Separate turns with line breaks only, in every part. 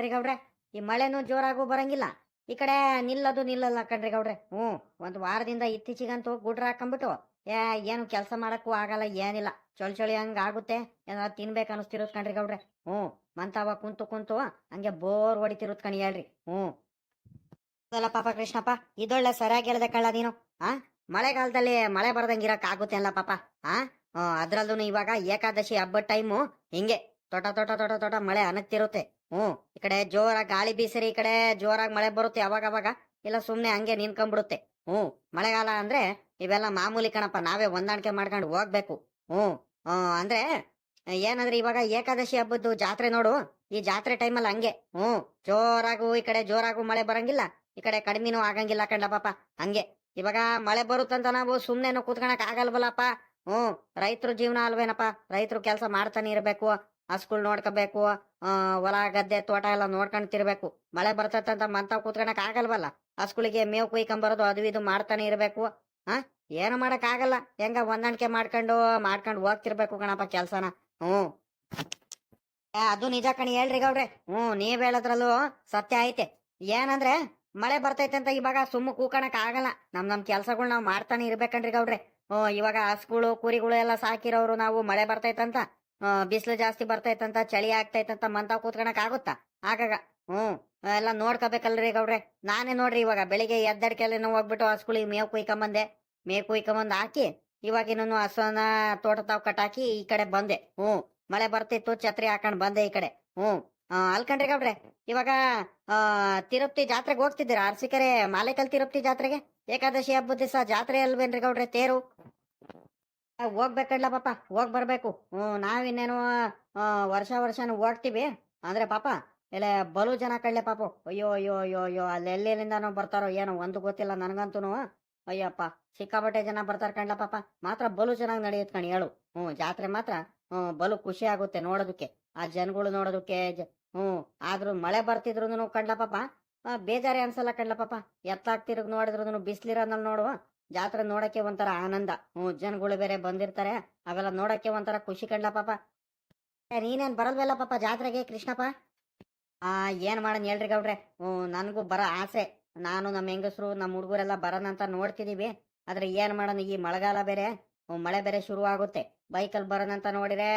ಕಣ್ರಿ ಗೌಡ್ರೆ. ಈ ಮಳೆನೂ ಜೋರಾಗೂ ಬರಂಗಿಲ್ಲ. ಈ ಕಡೆ ನಿಲ್ಲದು ನಿಲ್ಲಲ್ಲ ಕಣ್ರಿ ಗೌಡ್ರೆ. ಹ್ಞೂ, ಒಂದು ವಾರದಿಂದ ಇತ್ತೀಚಿಗಂತೂ ಗುಡ್ರ ಹಾಕೊಂಡ್ಬಿಟ್ಟು ಏ, ಏನು ಕೆಲಸ ಮಾಡಕ್ಕೂ ಆಗಲ್ಲ, ಏನಿಲ್ಲ. ಚೊಳ್ ಚೊಳಿ ಹಂಗ ಆಗುತ್ತೆ. ತಿನ್ಬೇಕು ಅನಿಸ್ತಿರೋದು ಕಣ್ರಿ ಗೌಡ್ರೆ. ಹ್ಞೂ, ಮಂತಾವ ಕುಂತು ಕುಂತು ಹಂಗೆ ಬೋರ್ ಹೊಡಿತಿರೋದ್ ಕಣಿ ಹೇಳ್ರಿ. ಹ್ಞೂ. ಅಲ್ಲ ಪಾಪ ಕೃಷ್ಣಪ್ಪ, ಇದೊಳ್ಳೆ ಸರಿಯಾಗಿ ಹೇಳ್ದೆ ಕಳ್ಳ ನೀನು. ಆ, ಮಳೆಗಾಲದಲ್ಲಿ ಮಳೆ ಬರದಂಗ ಇರಕ್ ಆಗುತ್ತೆ ಅಲ್ಲ ಪಾಪ. ಆ ಅದ್ರಲ್ಲೂ ಇವಾಗ ಏಕಾದಶಿ ಹಬ್ಬದ ಟೈಮು ಹಿಂಗೆ. ತೋಟ ತೋಟ ತೋಟ ತೋಟ ಮಳೆ ಅನಗ್ತಿರುತ್ತೆ. ಹ್ಮ್ ಈ ಕಡೆ ಜೋರಾಗಿ ಗಾಳಿ ಬೀಸರಿ, ಈ ಕಡೆ ಜೋರಾಗಿ ಮಳೆ ಬರುತ್ತೆ ಅವಾಗ ಅವಾಗ ಇಲ್ಲ ಸುಮ್ನೆ ಹಂಗೆ ನಿನ್ಕೊಂಡ್ಬಿಡುತ್ತೆ ಹ್ಮ್ ಮಳೆಗಾಲ ಅಂದ್ರೆ ಇವೆಲ್ಲ ಮಾಮೂಲಿ ಕಣಪ್ಪ, ನಾವೇ ಹೊಂದಾಣಿಕೆ ಮಾಡ್ಕೊಂಡು ಹೋಗ್ಬೇಕು. ಹ್ಮ್ ಅಂದ್ರೆ ಏನಂದ್ರೆ ಇವಾಗ ಏಕಾದಶಿ ಹಬ್ಬದ್ದು ಜಾತ್ರೆ ನೋಡು, ಈ ಜಾತ್ರೆ ಟೈಮಲ್ಲಿ ಹಂಗೆ. ಹ್ಮ್ ಜೋರಾಗೂ ಈ ಕಡೆ ಜೋರಾಗೂ ಮಳೆ ಬರಂಗಿಲ್ಲ, ಈ ಕಡೆ ಕಡಿಮೆನೂ ಆಗಂಗಿಲ್ಲ ಕಂಡ ಪಾಪ ಹಂಗೆ. ಇವಾಗ ಮಳೆ ಬರುತ್ತಂತ ನಾವು ಸುಮ್ನೆ ಕೂತ್ಕೊಳಕ್ ಆಗಲ್ವಲ್ಲಪ್ಪ. ಹ್ಮ್ ರೈತರು ಜೀವನ ಅಲ್ವೇನಪ್ಪ, ರೈತರು ಕೆಲಸ ಮಾಡ್ತಾನೆ ಇರ್ಬೇಕು. ಹಸ್ಗಳು ನೋಡ್ಕೋಬೇಕು ಹೊಲ, ಗದ್ದೆ, ತೋಟ ಎಲ್ಲ ನೋಡ್ಕೊಂಡು ತಿರ್ಬೇಕು. ಮಳೆ ಬರ್ತದಂತ ಮಂತ ಕೂತ್ಕೊಳಕ್ ಆಗಲ್ವಲ್ಲ? ಹಸ್ಗಳಿಗೆ ಮೇವು ಕುಯ್ಕೊಂಬರೋದು ಅದು ಇದು ಮಾಡ್ತಾನೆ ಇರಬೇಕು. ಹಾ ಏನು ಮಾಡಕ್ ಆಗಲ್ಲ ಹೆಂಗ ಹೊಂದಾಣಿಕೆ ಮಾಡ್ಕೊಂಡು ಮಾಡ್ಕೊಂಡು ಹೋಗ್ತಿರ್ಬೇಕು ಕಣಪ್ಪ ಕೆಲ್ಸನ. ಹ್ಮ್ ಅದು ನಿಜ ಕಣಿ, ಹೇಳ್ರಿ ಗೌಡ್ರೆ. ಹ್ಮ್ ನೀವ್ ಹೇಳದ್ರಲ್ಲೂ ಸತ್ಯ ಐತೆ. ಏನಂದ್ರೆ, ಮಳೆ ಬರ್ತೈತೆ ಅಂತ ಇವಾಗ ಸುಮ್ಮ ಕೂಕಣಕ್ ಆಗಲ್ಲ. ನಮ್ ನಮ್ ಕೆಲ್ಸಗಳು ನಾವ್ ಮಾಡ್ತಾನೆ ಇರ್ಬೇಕನ್ರಿ ಗೌಡ್ರೆ. ಹ್ಮ್ ಇವಾಗ ಹಸುಗಳು, ಕುರಿಗಳು ಎಲ್ಲ ಸಾಕಿರೋರು ನಾವು ಮಳೆ ಬರ್ತೈತಂತ. ಬಿಸಿಲು ಜಾಸ್ತಿ ಬರ್ತೈತಂತ ಚಳಿ ಆಗ್ತೈತಂತ ಮಂತ ಕೂತ್ಕೊಳಕ್ ಆಗುತ್ತಾ? ಆಗಾಗ ಹ್ಮ್ ಎಲ್ಲ ನೋಡ್ಕೋಬೇಕಲ್ರಿ ಗೌಡ್ರೆ. ನಾನೇ ನೋಡ್ರಿ ಇವಾಗ ಬೆಳಿಗ್ಗೆ ಎದ್ದಡ್ಕೆಲ್ಲ ಹೋಗ್ಬಿಟ್ಟು ಹಸ್ಗಳಿಗೆ ಮೇವು ಕುಯ್ಕೊಂಬಂದೆ. ಮೇವು ಕುಯ್ಕೊಂಬಂದು ಹಾಕಿ, ಇವಾಗ ಇನ್ನೊಂದು ಹಸುವನ್ನ ತೋಟ ತಾವ್ ಕಟ್ಟಾಕಿ ಈ ಕಡೆ ಬಂದೆ. ಹ್ಮ್ ಮಳೆ ಬರ್ತಿತ್ತು, ಛತ್ರಿ ಹಾಕೊಂಡ್ ಬಂದೆ ಈ ಕಡೆ. ಹ್ಮ್ ಅಲ್ಕಂಡ್ರಿ ಗೌಡ್ರೆ, ಇವಾಗ, ಆ, ತಿರುಪ್ತಿ ಜಾತ್ರೆಗೆ ಹೋಗ್ತಿದ್ದೀರಾ? ಅರ್ಸಿಕರೆ, ಮಾಲೇಕಲ್ ತಿರುಪ್ತಿ ಜಾತ್ರೆಗೆ? ಏಕಾದಶಿ ಹಬ್ಬದ ದಿವಸ ಜಾತ್ರೆ ಅಲ್ವೇನ್ರಿ ಗೌಡ್ರೆ, ತೇರು? ಹೋಗ್ಬೇಕಲ್ಲ ಪಾಪ, ಹೋಗ್ ಬರ್ಬೇಕು. ನಾವಿನ್ನೇನು ವರ್ಷ ವರ್ಷನೂ ಓಡ್ತೀವಿ. ಅಂದ್ರೆ ಪಾಪ, ಇಲ್ಲ ಬಲು ಜನ ಕಳ್ಳೆ ಪಾಪ. ಅಯ್ಯೋ ಅಯ್ಯೋ ಅಯ್ಯೋ ಅಯ್ಯೋ, ಅಲ್ಲಿ ಬರ್ತಾರೋ ಏನೋ, ಒಂದು ಗೊತ್ತಿಲ್ಲ ನನಗಂತೂ ಅಯ್ಯಪ್ಪ, ಸಿಕ್ಕಾಪಟ್ಟೆ ಜನ ಬರ್ತಾರ ಕಣ್ಲ ಪಾಪ. ಮಾತ್ರ ಬಲು ಚೆನ್ನಾಗಿ ನಡೆಯುತ್ತೆ ಕಣಿ, ಹೇಳು. ಹ್ಮ್, ಜಾತ್ರೆ ಮಾತ್ರ, ಹ್ಮ್, ಬಲು ಖುಷಿ ಆಗುತ್ತೆ ನೋಡೋದಕ್ಕೆ. ಆ ಜನಗಳು ನೋಡೋದಕ್ಕೆ ಹ್ಮ್, ಆದ್ರೂ ಮಳೆ ಬರ್ತಿದ್ರು ಕಂಡ್ಲ ಪಾಪ. ಬೇಜಾರೇ ಅನ್ಸಲ್ಲ ಕಂಡ್ಲ ಪಾಪ. ಎತ್ತಾಗ್ತಿರೋದು ನೋಡಿದ್ರು ಬಿಸ್ಲಿರೋದ್ರಲ್ಲಿ ನೋಡು. ಜಾತ್ರೆ ನೋಡಕ್ಕೆ ಒಂಥರ ಆನಂದ. ಹ್ಞೂ, ಜನಗಳು ಬೇರೆ ಬಂದಿರ್ತಾರೆ. ಅವೆಲ್ಲ ನೋಡಕ್ಕೆ ಒಂಥರ ಖುಷಿ ಕಂಡ್ಲ ಪಾಪ. ನೀನೇನ್ ಬರಲ್ವಲ್ಲ ಪಾಪ ಜಾತ್ರೆಗೆ ಕೃಷ್ಣಪ್ಪ? ಆ, ಏನು ಮಾಡನ್ ಹೇಳ್ರಿ ಗೌಡ್ರೆ. ಹ್ಞೂ, ನನಗೂ ಬರೋ ಆಸೆ. ನಾನು ನಮ್ಮ ಹೆಂಗಸರು, ನಮ್ಮ ಹುಡುಗರೆಲ್ಲ ಬರೋಣ ಅಂತ ನೋಡ್ತಿದೀವಿ. ಆದರೆ ಏನು ಮಾಡೋಣ ಈ ಮಳೆಗಾಲ ಬೇರೆ? ಮಳೆ ಬೇರೆ ಶುರು ಆಗುತ್ತೆ. ಬೈಕಲ್ಲಿ ಬರೋಣ ಅಂತ ನೋಡಿದ್ರೆ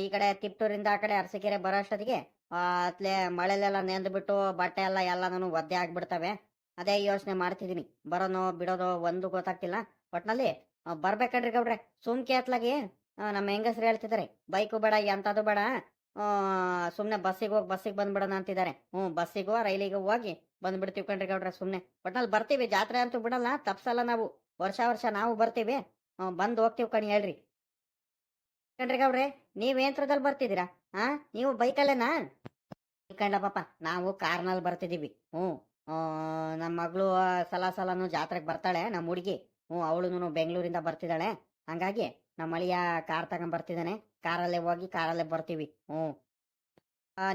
ಈ ಕಡೆ ತಿಪ್ಟೂರಿಂದ ಆ ಕಡೆ ಅರಸಿಕೆರೆ ಬರೋ ಅಷ್ಟೊತ್ತಿಗೆ ಅತ್ಲೇ ಮಳೆಲೆಲ್ಲ ನೆಂದ್ಬಿಟ್ಟು ಬಟ್ಟೆ ಎಲ್ಲ ಎಲ್ಲ ನಾನು ಒದ್ದೆ ಆಗ್ಬಿಡ್ತವೆ. ಅದೇ ಯೋಚನೆ ಮಾಡ್ತಿದ್ದೀನಿ ಬರೋನೋ ಬಿಡೋದೋ ಒಂದು ಗೊತ್ತಾಗ್ತಿಲ್ಲ. ಒಟ್ನಲ್ಲಿ ಬರ್ಬೇಕನ್ರಿ ಗೌಡ್ರೆ. ಸುಮ್ಕೆ ಅತ್ಲಾಗಿ ನಮ್ಮ ಹೆಂಗಸ್ರು ಹೇಳ್ತಿದ್ದಾರೆ. ಬೈಕು ಬೇಡ ಎಂತದು ಬೇಡ. ಸುಮ್ಮನೆ ಬಸ್ಸಿಗೆ ಹೋಗಿ, ಬಸ್ಸಿಗೆ ಬಂದ್ಬಿಡೋಣ ಅಂತಿದ್ದಾರೆ. ಹ್ಞೂ, ಬಸ್ಸಿಗೋ, ರೈಲಿಗೆ ಹೋಗಿ ಬಂದ್ಬಿಡ್ತೀವಿ ಕಣ್ರಿ ಗೌಡ್ರೆ ಸುಮ್ನೆ. ಒಟ್ನಲ್ಲಿ ಬರ್ತೀವಿ, ಜಾತ್ರೆ ಅಂತೂ ಬಿಡಲ್ಲ, ತಪ್ಸಲ್ಲ ನಾವು. ವರ್ಷ ವರ್ಷ ನಾವು ಬರ್ತೀವಿ. ಬಂದು ಬಂದ್ ಹೋಗ್ತೀವಿ ಕಣಿ ಹೇಳ್ರಿ. ಕಣ್ರಿ ಗೌಡ್ರೆ ನೀವೇಂತ್ರದಲ್ಲಿ ಬರ್ತಿದ್ದೀರಾ? ಹಾ ನೀವು ಬೈಕಲ್ಲೇನಾ? ಕಂಡ ಪಾಪ, ನಾವು ಕಾರ್ನಲ್ಲಿ ಬರ್ತಿದ್ದೀವಿ. ಹ್ಞೂ. ನಮ್ಮ ಮಗಳು ಸಲ ಸಲನು ಜಾತ್ರೆಗೆ ಬರ್ತಾಳೆ ನಮ್ಮ ಹುಡುಗಿ. ಹ್ಞೂ ಅವಳುನು ಬೆಂಗಳೂರಿಂದ ಬರ್ತಿದ್ದಾಳೆ. ಹಂಗಾಗಿ ನಮ್ಮ ಅಳಿಯ ಕಾರ್ ತಗೊಂಡ್ಬರ್ತಿದ್ದಾನೆ ಕಾರಲ್ಲೇ ಹೋಗಿ ಕಾರಲ್ಲೇ ಬರ್ತೀವಿ. ಹ್ಞೂ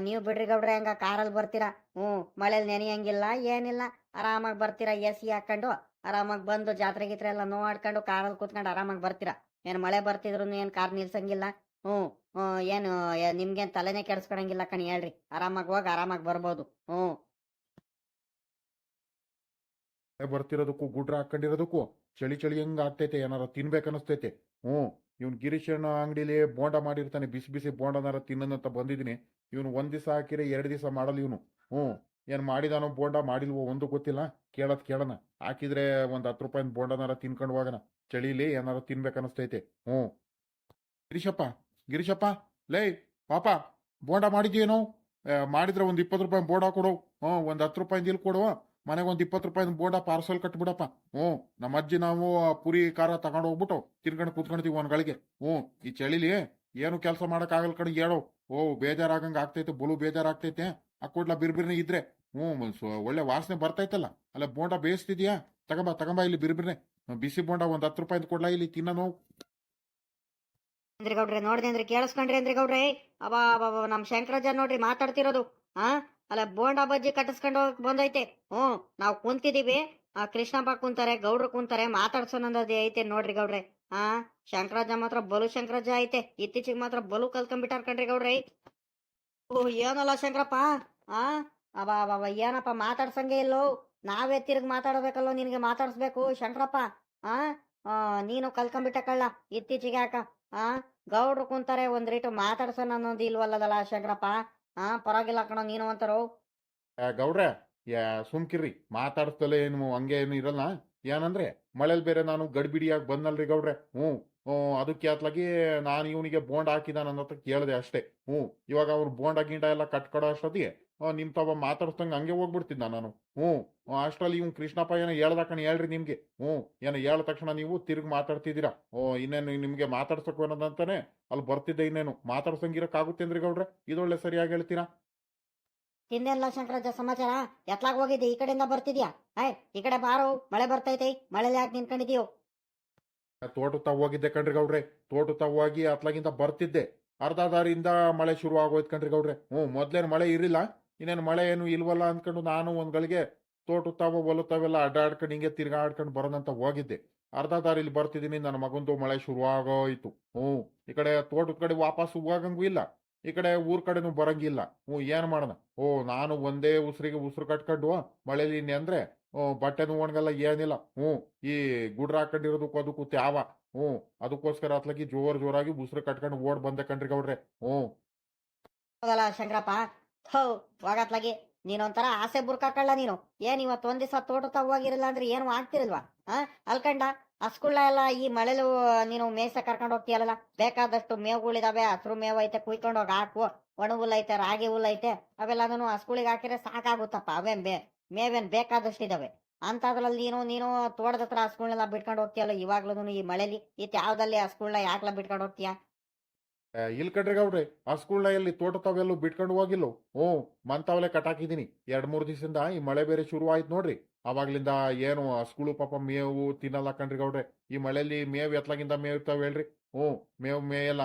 ನೀವು ಬಿಡ್ರಿ ಗೌಡ್ರೆ, ಹಂಗ ಕಾರಲ್ಲಿ ಬರ್ತೀರಾ? ಹ್ಞೂ ಮಳೆಯಲ್ಲಿ ನೆನೆಯಂಗಿಲ್ಲ, ಏನಿಲ್ಲ. ಆರಾಮಾಗಿ ಬರ್ತೀರಾ? ಎ ಸಿ ಹಾಕೊಂಡು ಆರಾಮಾಗಿ ಬಂದು ಜಾತ್ರೆ ಗೀತ್ರೆ ಎಲ್ಲ ನೋಡ್ಕೊಂಡು ಕಾರಲ್ಲಿ ಕೂತ್ಕೊಂಡು ಆರಾಮಾಗಿ ಬರ್ತೀರಾ? ಏನು ಮಳೆ ಬರ್ತಿದ್ರು ಏನು ಕಾರ್ ನಿಲ್ಸಂಗಿಲ್ಲ? ಹ್ಞೂ ಹ್ಞೂ ಏನು ನಿಮ್ಗೇನು ತಲೆನೇ ಕೆಡಿಸ್ಕೊಳಂಗಿಲ್ಲ ಕಣಿ ಹೇಳ್ರಿ. ಆರಾಮಾಗಿ ಹೋಗಿ, ಆರಾಮಾಗಿ ಬರ್ಬೋದು. ಹ್ಞೂ
ಬರ್ತಿರೋದಕ್ಕೂ, ಗುಡ್ರ ಹಾಕೊಂಡಿರೋದಕ್ಕೂ ಚಳಿ ಚಳಿ ಹೆಂಗ್ ಆಗ್ತೈತೆ, ಏನಾರ ತಿನ್ಬೇಕನ್ನಿಸ್ತೈತೆ ಹ್ಞೂ, ಇವ್ನು ಗಿರೀಶಣ್ಣ ಅಂಗಡಿಲಿ ಬೋಂಡ ಮಾಡಿರ್ತಾನೆ, ಬಿಸಿ ಬಿಸಿ ಬೋಂಡನಾರ ತಿನ್ನೋದಂತ ಬಂದಿದ್ದೀನಿ. ಇವನು ಒಂದ್ ದಿವಸ ಹಾಕಿರೆ ಎರಡು ದಿವಸ ಮಾಡಲ್ಲ ಇವನು. ಹ್ಞೂ, ಏನ್ ಮಾಡಿದಾನೋ ಬೋಂಡ ಮಾಡಿಲ್ವೋ ಒಂದು ಗೊತ್ತಿಲ್ಲ, ಕೇಳದ್ ಕೇಳೋಣ. ಹಾಕಿದ್ರೆ ಒಂದ್ ಹತ್ತು ರೂಪಾಯಿನ ಬೋಂಡನಾರ ತಿನ್ಕೊಂಡು ಹೋಗೋಣ. ಚಳಿಲಿ ಏನಾರ ತಿನ್ಬೇಕನ್ನಿಸ್ತೈತೆ ಹ್ಞೂ. ಗಿರೀಶಪ್ಪ ಗಿರೀಶಪ್ಪ, ಲೇ, ಪಾಪ, ಬೋಂಡ ಮಾಡಿದ್ಯೇನೋ? ಮಾಡಿದ್ರೆ ಒಂದ್ ಇಪ್ಪತ್ತು ರೂಪಾಯಿ ಬೋಂಡ ಕೊಡು ಹ್ಞೂ, ಒಂದ್ ಹತ್ತು ರೂಪಾಯಿಂದ ಇಲ್ಲಿ ಕೊಡು. ಮನೆಗೆ ಒಂದು ಇಪ್ಪತ್ತು ರೂಪಾಯಿ ಬೋರ್ಡ ಪಾರ್ಸಲ್ ಕಟ್ಬಿಡಪ್ಪ. ಹ್ಞೂ ನಮ್ಮ ಅಜ್ಜಿ ನಾವು ಪುರಿ ಖಾರ ತಗೊಂಡು ಹೋಗ್ಬಿಟ್ಟು ತಿನ್ಕೊಂಡು ಒಂದು ಗಳಿಗೆ. ಹ್ಞೂ, ಈ ಚಳಿಲಿ ಏನು ಕೆಲಸ ಮಾಡೋಕ್ಕಾಗಲ್ಲ ಕಡೆ ಹೇಳೋ. ಓ, ಬೇಜಾರಾಗಂಗೆ ಆಗ್ತೈತೆ, ಬಲು ಬೇಜಾರಾಗ್ತೈತೆ. ಆ ಕೂಡ್ಲ ಬಿರ್ಬಿರ್ನೆ ಇದ್ರೆ. ಹ್ಞೂ ಸೊ, ಒಳ್ಳೆ ವಾಸನೆ ಬರ್ತೈತಲ್ಲ. ಅಲ್ಲ, ಬೋಂಡ ಬೇಯಿಸ್ತಿದ್ಯಾ? ತಗೊಂಬ ತಗೊಂಬ ಇಲ್ಲಿ ಬಿರ್ಬಿರ್ನೆ. ಬಿಸಿ ಬೋಂಡ ಒಂದು ಹತ್ತು ರೂಪಾಯಿ ಕೊಡ್ಲ ಇಲ್ಲಿ ತಿನ್ನೋ
ಅಂದ್ರೆ ಗೌಡ್ರೆ, ನೋಡ್ದೆ ಅಂದ್ರೆ, ಕೇಳಿಸ್ಕೊಂಡ್ರಿ ಅಂದ್ರೆ ಗೌಡ್ರೆ. ಅವ ನಮ್ ಶಂಕರಾಜ ನೋಡ್ರಿ ಮಾತಾಡ್ತಿರೋದು. ಆ? ಅಲ್ಲ, ಬೋಂಡಾ ಬಜ್ಜಿ ಕಟ್ಟಿಸ್ಕೊಂಡು ಹೋಗಕ್ ಬಂದೈತೆ. ಹ್ಮ್ ನಾವ್ ಕುಂತಿದೀವಿ. ಆ, ಕೃಷ್ಣಪ್ಪ ಕುಂತಾರೆ, ಗೌಡ್ರು ಕುಂತಾರೆ ಮಾತಾಡ್ಸೋನಂದದೇ ಐತೆ ನೋಡ್ರಿ ಗೌಡ್ರೆ. ಆ ಶಂಕರಾಜ ಮಾತ್ರ ಬಲು ಶಂಕರಾಜ ಐತೆ. ಇತ್ತೀಚಿಗೆ ಮಾತ್ರ ಬಲು ಕಲ್ತ್ಕೊಂಡ್ಬಿಟ್ಟಾರ ಕಣ್ರಿ ಗೌಡ್ರೆ. ಓ, ಏನಲ್ಲ ಶಂಕರಪ್ಪ? ಆ ಅಬ್ಬಾ ಅವ ಏನಪ್ಪ ಮಾತಾಡ್ಸಂಗೆ ಇಲ್ಲೋ? ನಾವೇ ತಿರ್ಗಿ ಮಾತಾಡಬೇಕಲ್ಲೋ ನಿನ್ಗೆ ಮಾತಾಡ್ಸ್ಬೇಕು ಶಂಕರಪ್ಪ? ಆ ನೀನು ಕಲ್ಕೊಂಬಿಟ್ಟ ಕಳ್ಳ. ಇತ್ತೀಚೆಗೆ ಯಾಕ? ಆ, ಗೌಡ್ರು ಕುಂತಾರೆ ಒಂದ್ ರೀಟು ಮಾತಾಡ್ಸೋಣ ಅನ್ನೋದು ಇಲ್ವಲ್ಲದಲ್ಲ ಶಂಕರಪ್ಪ? ಆ ಪರವಾಗಿಲ್ಲ ಕಣೋ, ನೀನು ಅಂತಾರೋ?
ಗೌಡ್ರೆ, ಯಾ, ಸುಮ್ಕಿರ್ರಿ. ಮಾತಾಡ್ತಲೇ ಏನು, ಹಂಗೆ ಏನು ಇರಲ್ಲ. ಏನಂದ್ರೆ, ಮಳೆಲ್ ಬೇರೆ ನಾನು ಗಡ್ಬಿಡಿಯಾಗಿ ಬಂದಲ್ರಿ ಗೌಡ್ರೆ. ಹ್ಞೂ ಹ್ಞೂ, ಅದಕ್ಕೆ ಅತ್ಲಾಗಿ ನಾನು ಇವನಿಗೆ ಬೋಂಡ್ ಹಾಕಿದಾನ ಅನ್ನೋತ ಕೇಳಿದೆ ಅಷ್ಟೇ. ಹ್ಞೂ, ಇವಾಗ ಅವ್ರು ಬೋಂಡ ಗಿಂಡ ಎಲ್ಲ ಕಟ್ಕೊಡೋ ಅಷ್ಟೊತ್ತಿಗೆ ನಿಮ್ ತವ ಮಾತಾಡ್ಸ್ದಂಗೆ ಹಂಗೆ ಹೋಗ್ಬಿಡ್ತಿದ್ದ ನಾನು. ಹ್ಞೂ ಅಷ್ಟರಲ್ಲಿ ಇವ್ನು ಕೃಷ್ಣಪ್ಪ ಏನೋ ಹೇಳ್ದಕ್ಕಣ ಹೇಳ್ರಿ ನಿಮ್ಗೆ. ಹ್ಞೂ ಏನೋ ಹೇಳ ತಕ್ಷಣ ನೀವು ತಿರುಗಿ ಮಾತಾಡ್ತಿದ್ದೀರಾ? ಓ ಇನ್ನೇನು ನಿಮ್ಗೆ ಮಾತಾಡ್ಸಕ್ ಅನ್ನೋದಂತಾನೆ ಅಲ್ಲಿ ಬರ್ತಿದ್ದೆ ಇನ್ನೇನು. ಮಾತಾಡ್ಸಂಗಿರಕ್ಕಾಗುತ್ತೇನ್ರಿ ಗೌಡ್ರೆ? ಇದೊಳ್ಳೆ ಸರಿಯಾಗಿ ಹೇಳ್ತೀರಾ?
ತಿಂದೇನಲ್ಲ ಶಂಕರಾಜ ಸಮಾಚಾರ? ಎತ್ಲಾಗ್ ಹೋಗಿದ್ದೆ? ಈ ಕಡೆಯಿಂದ ಬರ್ತಿದ್ಯಾ? ಆಯ್ ಈ ಕಡೆ ಬಾರೋ ಮಳೆ ಬರ್ತೈತೆ. ಮಳೆಲಿ ಯಾಕೆ ನಿಂತ್ಕೊಂಡಿದೀಯೋ?
ತೋಟ ತಾವ್ ಹೋಗಿದ್ದೆ ಕಣ್ರಿ ಗೌಡ್ರೆ. ತೋಟ ತಾವ್ ಹೋಗಿ ಅತ್ಲಾಗಿಂದ ಬರ್ತಿದ್ದೆ. ಅರ್ಧ ದಾರಿಯಿಂದ ಮಳೆ ಶುರು ಆಗೋಯ್ತು ಕಣ್ರಿ ಗೌಡ್ರೆ. ಹ್ಞೂ ಮೊದ್ಲೇನು ಮಳೆ ಇರಿಲ್ಲ ಇನ್ನೇನು ಮಳೆ ಏನು ಇಲ್ವಲ್ಲ ಅಂದ್ಕೊಂಡು ನಾನು ಒಂದ್ಗಳಿಗೆ ಗಳಿಗೆ ತೋಟ ತಾವ ಹೊಲತಾವೆಲ್ಲ ಅಡ್ಡಾಡ್ಕೊಂಡು ಹಿಂಗೆ ತಿರ್ಗಾಡ್ಕೊಂಡು ಬರೋದಂತ ಹೋಗಿದ್ದೆ. ಅರ್ಧ ದಾರಿಲಿ ಬರ್ತಿದ್ದೀನಿ, ನನ್ನ ಮಗಂದು ಮಳೆ ಶುರುವಾಗೋಯ್ತು. ಹ್ಞೂ, ಈ ಕಡೆ ತೋಟದ ಕಡೆ ವಾಪಸ್ ಹೋಗಂಗೂ ಇಲ್ಲ, ಈ ಕಡೆ ಊರ್ ಕಡೆನೂ ಬರಂಗಿಲ್ಲ. ಹ್ಞೂ, ಏನ್ ಮಾಡೋಣ? ಓ, ನಾನು ಒಂದೇ ಉಸಿರಿಗೆ ಉಸಿರು ಕಟ್ಕೊಂಡು ಮಳೆಲಿ ಅಂದ್ರೆ ಬಟ್ಟೆನೂ ಒಣಗಲ್ಲ ಏನಿಲ್ಲ. ಹ್ಞೂ, ಈ ಗುಡ್ರ ಹಾಕೊಂಡಿರೋದಕ್ಕೂ ಅದಕ್ಕೂ ತ್ಯಾವ ಹ್ಞೂ, ಅದಕ್ಕೋಸ್ಕರ ಅತ್ಲಾಗಿ ಜೋರ್ ಜೋರಾಗಿ ಉಸಿರು ಕಟ್ಕೊಂಡು ಓಡ್ ಬಂದೆ ಕಣ್ರಿ ಗೌಡ್ರೆ. ಹ್ಞೂ.
ಶಂಕರಪ್ಪ. ಥೋ ಹೋಗತ್ಲಾಗಿ ನೀನೊಂಥರ ಆಸೆ ಬುರ್ಕಾಕಳ್ಳ ನೀನು. ಏನ್ ಇವತ್ತು ಒಂದ್ ದಿವಸ ತೋಟ ಹೋಗಿರಲ್ಲ ಅಂದ್ರೆ ಏನು ಆಗ್ತಿರಲ್ವಾ? ಹಾ ಅಲ್ಕಂಡ, ಹಸ್ಕುಳ್ಳ ಎಲ್ಲ ಈ ಮಳೆಲು ನೀನು ಮೇಯ್ಸ ಕರ್ಕೊಂಡು ಹೋಗ್ತೀಯಲ್ಲ ಬೇಕಾದಷ್ಟು ಮೇವುಗಳಿದಾವೆ, ಹಸಿರು ಮೇವು ಐತೆ, ಕುಯ್ಕೊಂಡು ಹೋಗಿ ಹಾಕು. ಒಣ ಹುಲ್ ಐತೆ, ರಾಗಿ ಹುಲ್ ಐತೆ ಅವೆಲ್ಲದನ್ನು ಹಸ್ಕುಳಿಗೆ ಹಾಕಿದ್ರೆ ಸಾಕಾಗುತ್ತಪ್ಪ. ಅವೇನ್ ಬೇ, ಮೇವೇನ್ ಬೇಕಾದಷ್ಟು ಇದಾವೆ. ಅಂತದ್ರಲ್ಲಿ ನೀನು ನೀನು ತೋಟದ ಹತ್ರ ಹಸ್ಗಳನ್ನೆಲ್ಲ ಬಿಟ್ಕೊಂಡು ಹೋಗ್ತೀಯಲ್ಲ ಇವಾಗ್ಲೂ ಈ ಮಳೆಲಿ? ಇತ್ ಯಾವ್ದಲ್ಲಿ ಹಸ್ಗಳನ್ನ ಯಾಕ್ಲ ಬಿಟ್ಕೊಂಡು ಹೋಗ್ತೀಯ?
ಏ, ಕಡ್ರಿ ಗೌಡ್ರಿ ಹಸ್ಗಳ್ನ ಎಲ್ಲಿ ತೋಟ ತಾವೆಲ್ಲೂ ಬಿಟ್ಕೊಂಡು ಹೋಗಿಲ್ಲ? ಹ್ಞೂ ಮಂತಾವಲೆ ಕಟಾಕಿದ್ದೀನಿ ಎರಡ್ ಮೂರ್ ದಿವಸದಿಂದ ಈ ಮಳೆ ಬೇರೆ ಶುರು ಆಯ್ತು ನೋಡ್ರಿ. ಅವಾಗ್ಲಿಂದ ಏನು ಹಸ್ಗಳು ಪಾಪ ಮೇವು ತಿನ್ನಲ್ಲ ಕಣ್ರಿ ಗೌಡ್ರೆ. ಈ ಮಳೆಯಲ್ಲಿ ಮೇವು ಎತ್ಲಾಗಿಂದ ಮೇವು ಇರ್ತಾವೆ ಹೇಳ್ರಿ. ಹ್ಞೂ ಮೇವು ಮೇಯಲ್ಲ.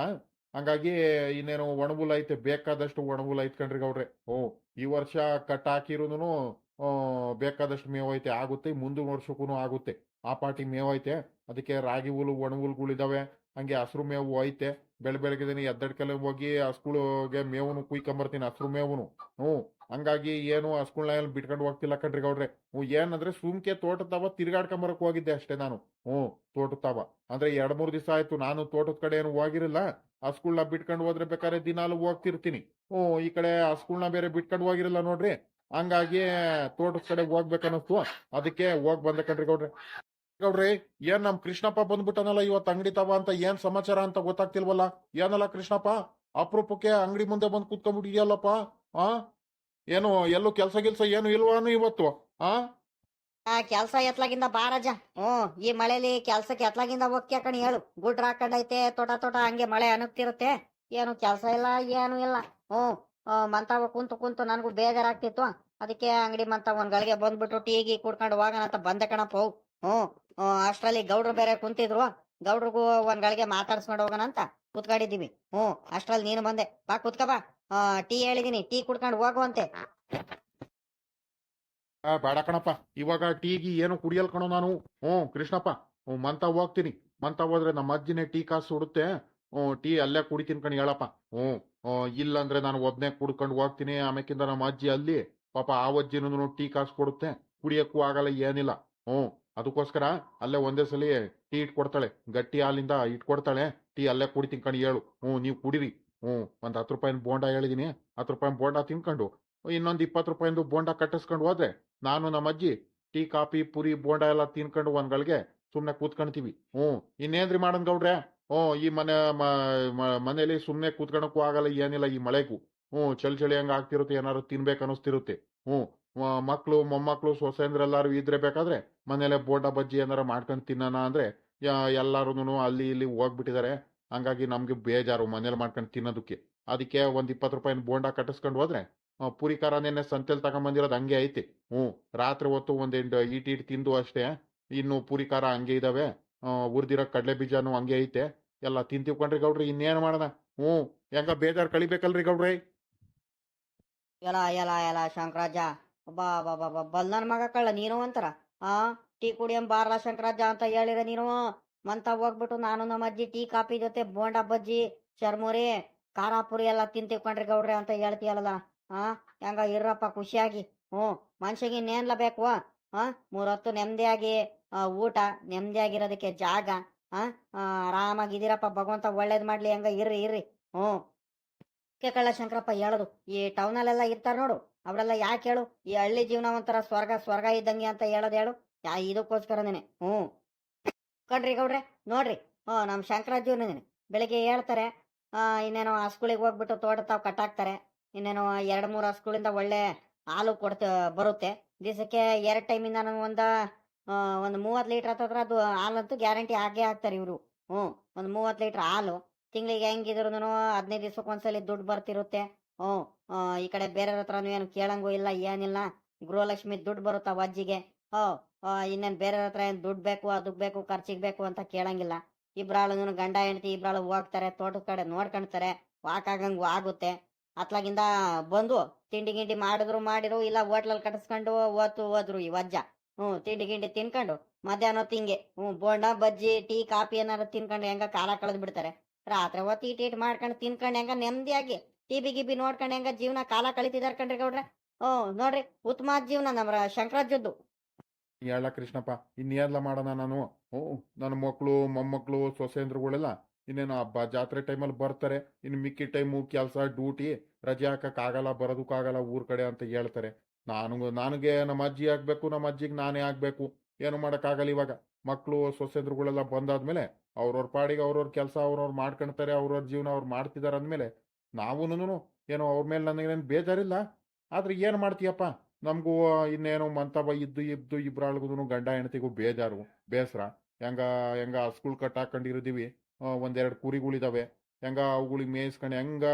ಹಂಗಾಗಿ ಇನ್ನೇನು ಒಣಗುಲ್ ಐತೆ ಬೇಕಾದಷ್ಟು ಒಣಗುಲ್ ಐತ್ ಕಣ್ರಿ ಗೌಡ್ರಿ. ಹ್ಞೂ ಈ ವರ್ಷ ಕಟ್ ಹಾಕಿರೋನು ಬೇಕಾದಷ್ಟು ಮೇವು ಐತೆ ಆಗುತ್ತೆ ಮುಂದಿನ ವರ್ಷಕ್ಕೂ ಆಗುತ್ತೆ. ಆ ಪಾಟಿ ಮೇವು ಐತೆ ಅದಕ್ಕೆ ರಾಗಿ ಒಣ ಹುಲ್ಗಳಿದಾವೆ ಹಂಗೆ ಹಸಿರು ಮೇವು ಐತೆ. ಬೆಳ ಎದ್ದಡ್ ಎದ್ದಡ್ಕೆಲ್ಲ ಹೋಗಿ ಹಸ್ಗುಳಿಗೆ ಮೇವನು ಕುಯ್ಕೊಂಬರ್ತೀನಿ, ಹಸ್ರು ಮೇವನು. ಹ್ಞೂ, ಹಂಗಾಗಿ ಏನು ಹಸ್ಗಳ್ನ ಬಿಟ್ಕೊಂಡು ಹೋಗ್ತಿಲ್ಲ ಕಣ್ರಿ ಗೌಡ್ರೆ. ಹ್ಞೂ, ಏನಂದ್ರೆ ಸುಮ್ಕೆ ತೋಟದ ತಾವ ತಿರ್ಗಾಡ್ಕೊಂಬರಕ್ ಹೋಗಿದ್ದೆ ಅಷ್ಟೇ ನಾನು. ಹ್ಞೂ, ತೋಟದ ತಾವ. ಅಂದ್ರೆ ಎರಡ್ ಮೂರ್ ದಿವಸ ಆಯ್ತು, ನಾನು ತೋಟದ ಕಡೆ ಏನು ಹೋಗಿರಲ್ಲ ಹಸ್ಗಳ್ನ ಬಿಟ್ಕೊಂಡು ಹೋದ್ರೆ ಬೇಕಾದ್ರೆ ದಿನಾಲು ಹೋಗ್ತಿರ್ತೀನಿ. ಹ್ಞೂ, ಈ ಕಡೆ ಹಸ್ಗಳ್ನ ಬೇರೆ ಬಿಟ್ಕೊಂಡು ಹೋಗಿರಲ್ಲ ನೋಡ್ರಿ. ಹಂಗಾಗಿ ತೋಟದ ಕಡೆ ಹೋಗ್ಬೇಕನ್ನಿಸ್ತು. ಅದಕ್ಕೆ ಹೋಗ್ ಬಂದ ಕಣ್ರಿ ಗೌಡ್ರೆ. ಗೌಡ್ರಿ, ಏನ್ ನಮ್ ಕೃಷ್ಣಪ್ಪ ಬಂದ್ಬಿಟ್ಟನಲ್ಲ ಇವತ್ತು ಅಂಗಡಿ ತವ ಅಂತ ಏನ್ ಸಮಾಚಾರ ಅಂತ ಗೊತ್ತಾಗ್ತಿಲ್ವಲ್ಲ? ಏನಲ್ಲ ಕೃಷ್ಣಪ್ಪ? ಅಪರೂಪಕ್ಕೆ ಅಂಗಡಿ ಮುಂದೆ ಬಂದ್ ಕೂತ್ಕೊಂಡ್ಬಿಟ್ಟಿದ್ಯಲ್ಲಪ್ಪ? ಆ? ಏನು, ಎಲ್ಲೂ ಕೆಲ್ಸ ಗಿಲ್ಸ ಏನು ಇಲ್ವಾನು ಇವತ್ತು? ಆ?
ಕೆಲ್ಸ ಎತ್ಲಾಗಿಂದ ಬಾರಜ ಹ್ಮ್, ಈ ಮಳೆಲಿ ಕೆಲ್ಸಕ್ಕೆ ಎತ್ಲಾಗಿಂದ ಹೋಗ್ತೀಯ ಕಣಿ ಹೇಳು. ಗುಡ್ರ ಹಾಕೊಂಡೈತೆ, ತೋಟ ತೋಟ, ಹಂಗೆ ಮಳೆ ಅನುಗ್ತಿರುತ್ತೆ. ಏನು ಕೆಲ್ಸ ಇಲ್ಲ, ಏನು ಇಲ್ಲ. ಹ್ಮ್ ಮಂತಾವ ಕುಂತು ಕುಂತು ನನಗೂ ಬೇಜಾರಾಗ್ತಿತ್ತು. ಅದಕ್ಕೆ ಅಂಗಡಿ ಮಂತ ಒಂದ್ ಗಳಿಗೆ ಬಂದ್ಬಿಟ್ಟು ಟೀಗಿ ಕುಡ್ಕೊಂಡು ಹೋಗೋಣ ಅಂತ ಬಂದೆ ಕಣಪ್ಪ. ಹ್ಮ್. ಅಷ್ಟ್ರಲ್ಲಿ ಗೌಡ್ರು ಬೇರೆ ಕುಂತಿದ್ರು. ಗೌಡ್ರಿಗೂ ಒಂದ್ ಗಳಿಗೆ ಮಾತಾಡ್ಸ್ಕೊಂಡು ಹೋಗೋಣ ಅಂತ ಕುತ್ಕೊಂಡಿದ್ದೀವಿ. ಹ್ಮ್ ಅಷ್ಟ್ರಲ್ಲಿ ನೀನು ಬಂದೆ. ಬಾ ಕುತ್ಕಬಾ ಟೀ ಹೇಳಿದೀನಿ. ಟೀ ಕುಡ್ಕೊಂಡು ಹೋಗುವಂತೆ.
ಬೇಡ ಕಣಪ್ಪ. ಇವಾಗ ಟೀಗಿ ಏನು ಕುಡಿಯಲ್ ಕಣೋ ನಾನು. ಹ್ಞೂ, ಕೃಷ್ಣಪ್ಪ. ಹ್ಞೂ, ಮಂತ ಹೋಗ್ತೀನಿ. ಮಂತ ಹೋದ್ರೆ ನಮ್ಮ ಅಜ್ಜಿನೇ ಟೀ ಕಾಸು ಸುಡುತ್ತೆ. ಹ್ಞೂ, ಟೀ ಅಲ್ಲೇ ಕುಡಿತೀನಿ ಕಣಿ ಹೇಳಪ್ಪ. ಹ್ಞೂ ಹ್ಞೂ, ಇಲ್ಲಂದ್ರೆ ನಾನು ಒಬ್ನೇ ಕುಡ್ಕೊಂಡು ಹೋಗ್ತೀನಿ. ಆಮೇಕಿಂದ ನಮ್ಮ ಅಜ್ಜಿ ಅಲ್ಲಿ ಪಾಪ ಆ ಅಜ್ಜಿನೂ ಟೀ ಕಾಸು ಕೊಡುತ್ತೆ. ಕುಡಿಯಕ್ಕೂ ಆಗಲ್ಲ, ಏನಿಲ್ಲ. ಹ್ಞೂ ಅದಕ್ಕೋಸ್ಕರ ಅಲ್ಲೇ ಒಂದೇ ಸಲ ಟೀ ಇಟ್ಕೊಡ್ತಾಳೆ. ಗಟ್ಟಿ ಹಾಲಿಂದ ಇಟ್ಕೊಡ್ತಾಳೆ. ಟೀ ಅಲ್ಲೇ ಕುಡಿ ತಿನ್ಕೊಂಡು ಹೇಳು. ಹ್ಞೂ, ನೀವು ಕುಡಿರಿ. ಹ್ಞೂ, ಒಂದು ಹತ್ತು ರೂಪಾಯಿನ ಬೋಂಡ ಹೇಳಿದ್ದೀನಿ ಹತ್ತು ರೂಪಾಯಿ ಬೋಂಡ ತಿನ್ಕೊಂಡು, ಇನ್ನೊಂದು ಇಪ್ಪತ್ತು ರೂಪಾಯಿಂದು ಬೋಂಡ ಕಟ್ಟಿಸ್ಕೊಂಡು ಹೋದ್ರೆ ನಾನು ನಮ್ಮ ಅಜ್ಜಿ ಟೀ, ಕಾಫಿ, ಪುರಿ, ಬೋಂಡ ಎಲ್ಲ ತಿನ್ಕೊಂಡು ಒಂದ್ಗಳಿಗೆ ಸುಮ್ಮನೆ ಕೂತ್ಕೊಂತೀವಿ ಹ್ಞೂ, ಇನ್ನೇನ್ರಿ ಮಾಡೋಣ ಗೌಡ್ರೆ? ಹ್ಞೂ, ಈ ಮನೆ ಮನೇಲಿ ಸುಮ್ಮನೆ ಕೂತ್ಕೊಳಕ್ಕೂ ಆಗಲ್ಲ, ಏನಿಲ್ಲ ಈ ಮಳೆಗೂ. ಹ್ಞೂ, ಚಳಿ ಚಳಿ ಹಂಗೆ ಆಗ್ತಿರುತ್ತೆ, ಏನಾದ್ರು ತಿನ್ಬೇಕು ಅನಿಸ್ತಿರುತ್ತೆ ಹ್ಞೂ ಮ- ಮಕ್ಳು, ಮೊಮ್ಮಕ್ಳು ಸೊಸೆಂದ್ರೆಲ್ಲಾರು ಇದ್ರೆ ಬೇಕಾದ್ರೆ ಮನೇಲೆ ಬೋಡ ಬಜ್ಜಿ ಏನಾರ ಮಾಡ್ಕೊಂಡು ತಿನ್ನೋಣ ಅಂದ್ರೆ ಎಲ್ಲಾರು ಅಲ್ಲಿ ಇಲ್ಲಿ ಹೋಗ್ಬಿಟ್ಟಿದ್ದಾರೆ ಹಂಗಾಗಿ ನಮ್ಗೆ ಬೇಜಾರು ಮನೇಲಿ ಮಾಡ್ಕೊಂಡು ತಿನ್ನೋದಕ್ಕೆ. ಅದಕ್ಕೆ ಒಂದ್ ಇಪ್ಪತ್ತು ರೂಪಾಯಿನ ಬೋಂಡ ಕಟ್ಟಿಸ್ಕೊಂಡು ಹೋದ್ರೆ ಪುರಿ ಖಾರ ನೆನ್ನೆ ಸಂತೆಲ್ ತಗೊಂಬಂದಿರೋದು ಹಂಗೆ ಐತಿ. ಹ್ಞೂ, ರಾತ್ರಿ ಹೊತ್ತು ಒಂದೆಂಟು ಈಟ್ ಈಟ್ ತಿಂದು ಅಷ್ಟೇ. ಇನ್ನು ಪುರಿ ಖಾರ ಹಂಗೆ ಇದಾವೆ. ಉರ್ದಿರೋ ಕಡಲೆ ಬೀಜನೂ ಹಂಗೆ ಐತೆ. ಎಲ್ಲ ತಿಂತೀವ್ಕೊಂಡ್ರಿ ಗೌಡ್ರಿ, ಇನ್ನೇನು ಮಾಡೋಣ? ಹ್ಞೂ, ಹೆಂಗ ಬೇಜಾರು ಕಳಿಬೇಕಲ್ರಿ ಗೌಡ್ರಿ?
ಎಲ್ಲ ಎಲ್ಲ ಎಲ್ಲ ಶಂಕರಾಜ ಬಾ ಬಾ ಬಾ ಬಾ ಬಲ್ ನನ್ ಮಗ ಕಳ್ಳ, ನೀನು ಅಂತಾರ? ಆ, ಟೀ ಕುಡಿಯಂ ಬಾರ್ಲ ಶಂಕರಾಜ ಅಂತ ಹೇಳಿರ ನೀನು? ಮಂತ ಹೋಗ್ಬಿಟ್ಟು ನಾನು ನಮ್ಮ ಅಜ್ಜಿ ಟೀ, ಕಾಫಿ ಜೊತೆ ಬೋಂಡ, ಬಜ್ಜಿ, ಚರ್ಮುರಿ ಖಾರ ಪುರಿ ಎಲ್ಲ ತಿಂತೀವಿ ಗೌಡ್ರಿ ಗೌಡ್ರೆ ಅಂತ ಹೇಳ್ತೀಯಲ್ಲ ಆ, ಹೆಂಗ ಇರ್ರಪ್ಪ ಖುಷಿಯಾಗಿ. ಹ್ಞೂ ಮನುಷ್ಯಗೆ ಇನ್ನೇನ್ಲ ಬೇಕು? ಆ ಮೂರೊತ್ತು ನೆಮ್ಮದಿಯಾಗಿ ಊಟ ನೆಮ್ಮದಿಯಾಗಿರೋದಕ್ಕೆ ಜಾಗ, ಆ ಆರಾಮಾಗಿ ಆರಾಮಾಗಿದ್ದೀರಪ್ಪ ಭಗವಂತ ಒಳ್ಳೇದ್ ಮಾಡ್ಲಿ, ಹೆಂಗ ಇರ್ರಿ ಇರ್ರಿ. ಹ್ಞೂ. ಕಳ್ಳ ಶಂಕರಪ್ಪ ಹೇಳೋದು, ಈ ಟೌನಲ್ಲೆಲ್ಲ ಇರ್ತಾರ ನೋಡು. ಅವರೆಲ್ಲ ಯಾಕೆ ಹೇಳು? ಈ ಹಳ್ಳಿ ಜೀವನ ಒಂಥರ ಸ್ವರ್ಗ ಸ್ವರ್ಗ ಇದ್ದಂಗೆ ಅಂತ ಹೇಳೋದು ಹೇಳು. ಯಾ ಇದಕ್ಕೋಸ್ಕರನೇ ಹ್ಞೂ. ಕಣ್ರಿ ಗೌಡ್ರೆ, ನೋಡ್ರಿ. ಹ್ಞೂ, ನಮ್ಮ ಶಂಕರಾಜ್ಯನೇ ಬೆಳಿಗ್ಗೆ ಹೇಳ್ತಾರೆ ಇನ್ನೇನೋ ಹಸ್ಗುಳಿಗೆ ಹೋಗ್ಬಿಟ್ಟು ತೋಟ ತಾವು ಕಟ್ಟಾಕ್ತಾರೆ. ಇನ್ನೇನೋ ಎರಡು, ಮೂರು ಹಸ್ಗಳಿಂದ ಒಳ್ಳೆ ಹಾಲು ಕೊಡ್ತ, ಬರುತ್ತೆ. ದಿವಸಕ್ಕೆ ಎರಡು ಟೈಮಿಂದ ನಾನು ಒಂದು ಒಂದು ಮೂವತ್ತು ಲೀಟ್ರ್ ಹತ್ರ ಅದು ಹಾಲಂತೂ ಗ್ಯಾರಂಟಿ ಆಗೇ ಹಾಕ್ತಾರೆ ಇವರು. ಹ್ಞೂ, ಒಂದು ಮೂವತ್ತು ಲೀಟ್ರ್ ಹಾಲು. ತಿಂಗಳಿಗೆ ಹೆಂಗಿದ್ರು ಹದಿನೈದು ದಿವ್ಸಕ್ಕೆ ಒಂದ್ಸಲಿ ದುಡ್ಡು ಬರ್ತಿರುತ್ತೆ. ಹ್ಞೂ ಈ ಕಡೆ ಬೇರೆಯವ್ರ ಹತ್ರನೂ ಏನು ಕೇಳಂಗೂ ಇಲ್ಲ, ಏನಿಲ್ಲ. ಗೃಹಲಕ್ಷ್ಮಿ ದುಡ್ಡು ಬರುತ್ತಾ ವಜ್ಜಿಗೆ ಹೋ ಇನ್ನೇನು ಬೇರೆಯವ್ರ ಹತ್ರ ಏನು ದುಡ್ಡು ಬೇಕು ಅದಕ್ಕೆ ಬೇಕು, ಖರ್ಚಿಗೆ ಬೇಕು ಅಂತ ಕೇಳಂಗಿಲ್ಲ. ಇಬ್ರಾಳು ಗಂಡ, ಹೆಂಡತಿ ಇಬ್ರಾಳು ಹೋಗ್ತಾರೆ, ತೋಟದ ಕಡೆ ನೋಡ್ಕೊಳ್ತಾರೆ ವಾಕ್ ಆಗಂಗು ಆಗುತ್ತೆ. ಅತ್ಲಾಗಿಂದ ಬಂದು ತಿಂಡಿ ಗಿಂಡಿ ಮಾಡಿದ್ರು, ಮಾಡಿರು, ಇಲ್ಲ ಹೋಟ್ಲಲ್ಲಿ ಕಟ್ಟಿಸ್ಕೊಂಡು ಓತು ಹೋದ್ರು ಈ ವಜ್ಜ. ಹ್ಞೂ, ತಿಂಡಿ ಗಿಂಡಿ ತಿನ್ಕೊಂಡು ಮಧ್ಯಾಹ್ನ ತಿಂಗೆ ಹಿಂಗೆ, ಹ್ಞೂ, ಬೋಂಡ, ಬಜ್ಜಿ, ಟೀ, ಕಾಫಿ ಏನಾರು ತಿನ್ಕೊಂಡು ಹೆಂಗ ಕಾಲ ಕಳೆದು ಬಿಡ್ತಾರೆ. ರಾತ್ರಿ ಹೊತ್ತು ಇಟ್ ಇಟ್ ಮಾಡ್ಕೊಂಡು ತಿನ್ಕೊಂಡು ಹೆಂಗ ನೆಮ್ಮದಿಯಾಗಿ ಟಿವಿ ಗಿಬಿ ನೋಡ್ಕೊಂಡು ಹೆಂಗ ಜೀವನ ಕಾಲ ಕಳಿತಿದಾರ ಕಣ್ರಿ ಗೌಡ್ರೆ? ಓ ನೋಡ್ರಿ ಉತ್ತಮ ಜೀವನ ನಮ್ರ ಶಂಕರಾಜ್ಯದ್ದು
ಹೇಳ ಕೃಷ್ಣಪ್ಪ, ಇನ್ನೇನ್ಲ ಮಾಡೋಣ ನಾನು? ಓ ನನ್ನ ಮಕ್ಕಳು ಮೊಮ್ಮಕ್ಕಳು ಸೊಸೆಂದ್ರುಗಳೆಲ್ಲ ಇನ್ನೇನು ಹಬ್ಬ, ಜಾತ್ರೆ ಟೈಮಲ್ಲಿ ಬರ್ತಾರೆ. ಇನ್ನು ಮಿಕ್ಕಿ ಟೈಮು, ಕೆಲಸ, ಡ್ಯೂಟಿ, ರಜೆ ಹಾಕಕ್ಕಾಗಲ್ಲ ಬರೋದಕ್ಕಾಗಲ್ಲ ಊರ್ ಕಡೆ ಅಂತ ಹೇಳ್ತಾರೆ. ನಾನು ನನಗೆ ನಮ್ಮ ಅಜ್ಜಿ ಆಗ್ಬೇಕು, ನಮ್ಮ ಅಜ್ಜಿಗೆ ನಾನೇ ಆಗ್ಬೇಕು. ಏನು ಮಾಡೋಕ್ಕಾಗಲ್ಲ ಇವಾಗ. ಮಕ್ಕಳು ಸೊಸೆಂದ್ರುಗಳೆಲ್ಲ ಬಂದಾದ್ಮೇಲೆ ಅವ್ರವ್ರ ಪಾಡಿಗೆ ಅವ್ರವ್ರ ಕೆಲಸ ಅವ್ರವ್ರು ಮಾಡ್ಕೊಳ್ತಾರೆ ಅವ್ರವ್ರ ಜೀವನ ಅವ್ರು ಮಾಡ್ತಿದ್ದಾರೆ ಅಂದಮೇಲೆ ನಾವೂನು ಏನೋ ಅವ್ರ ಮೇಲೆ ನನಗೇನು ಬೇಜಾರಿಲ್ಲ. ಆದ್ರೆ ಏನು ಮಾಡ್ತೀಯಪ್ಪ? ನಮಗೂ ಇನ್ನೇನು ಮಂತವ ಇದ್ದು ಇದ್ದು ಇಬ್ಬರಾಳ್ಗೂ ಗಂಡ ಹೆಂಡತಿಗೂ ಬೇಜಾರು, ಬೇಸರ. ಹೆಂಗ ಹೆಂಗ ಹಸ್ಗಳು ಕಟ್ ಹಾಕೊಂಡಿರಿದೀವಿ ಒಂದೆರಡು ಕುರಿಗಳಿದಾವೆ. ಹೆಂಗ ಅವುಗಳಿಗೆ ಮೇಯಿಸ್ಕೊಂಡು ಹೆಂಗ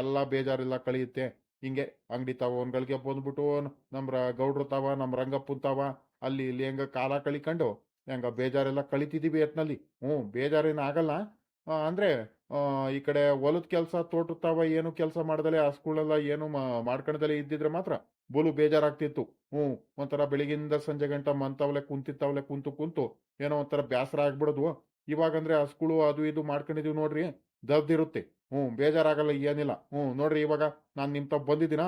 ಎಲ್ಲ ಬೇಜಾರಿಲ್ಲ ಕಳಿಯುತ್ತೆ. ಹಿಂಗೆ ಅಂಗಡಿ ತಾವ ಒಂದ್ಗಳಿಗೆ ಬಂದ್ಬಿಟ್ಟು ನಮ್ಮ ಗೌಡ್ರು ತಾವ ನಮ್ಮ ರಂಗಪ್ಪನ ತಾವ, ಅಲ್ಲಿ ಇಲ್ಲಿ ಹೆಂಗ ಕಾಲ ಕಳಿಕೊಂಡು ಹೆಂಗ ಬೇಜಾರೆಲ್ಲ ಕಳಿತಿದ್ದೀವಿ ಎತ್ನಲ್ಲಿ. ಹ್ಞೂ, ಬೇಜಾರೇನು ಆಗಲ್ಲ. ಅಂದರೆ ಈ ಕಡೆ ಹೊಲದ ಕೆಲಸ ತಾವ ಏನು ಕೆಲಸ ಮಾಡ್ದಲೆ ಹಸ್ಗಳೆಲ್ಲ ಏನು ಮಾಡ್ಕೊಂಡದಲೆ ಇದ್ದಿದ್ರೆ ಮಾತ್ರ ಬೋಲು ಬೇಜಾರಾಗ್ತಿತ್ತು. ಹ್ಞೂ, ಒಂಥರ ಬೆಳಿಗ್ಗಿಂದ ಸಂಜೆ ಗಂಟ ಮಂತವಲೆ ಕುಂತಿತ್ತವಲೆ ಕುಂತು ಕುಂತು ಏನೋ ಒಂಥರ ಬೇಸರ ಆಗ್ಬಿಡೋದು. ಇವಾಗಂದ್ರೆ ಹಸ್ಗಳು ಅದು ಇದು ಮಾಡ್ಕೊಂಡಿದೀವಿ ನೋಡ್ರಿ, ದರ್ದಿರುತ್ತೆ. ಹ್ಞೂ, ಬೇಜಾರಾಗಲ್ಲ ಏನಿಲ್ಲ. ಹ್ಞೂ, ನೋಡ್ರಿ ಇವಾಗ ನಾನು ನಿಮ್ಮ ತಪ್ಪ ಬಂದಿದ್ದೀನ?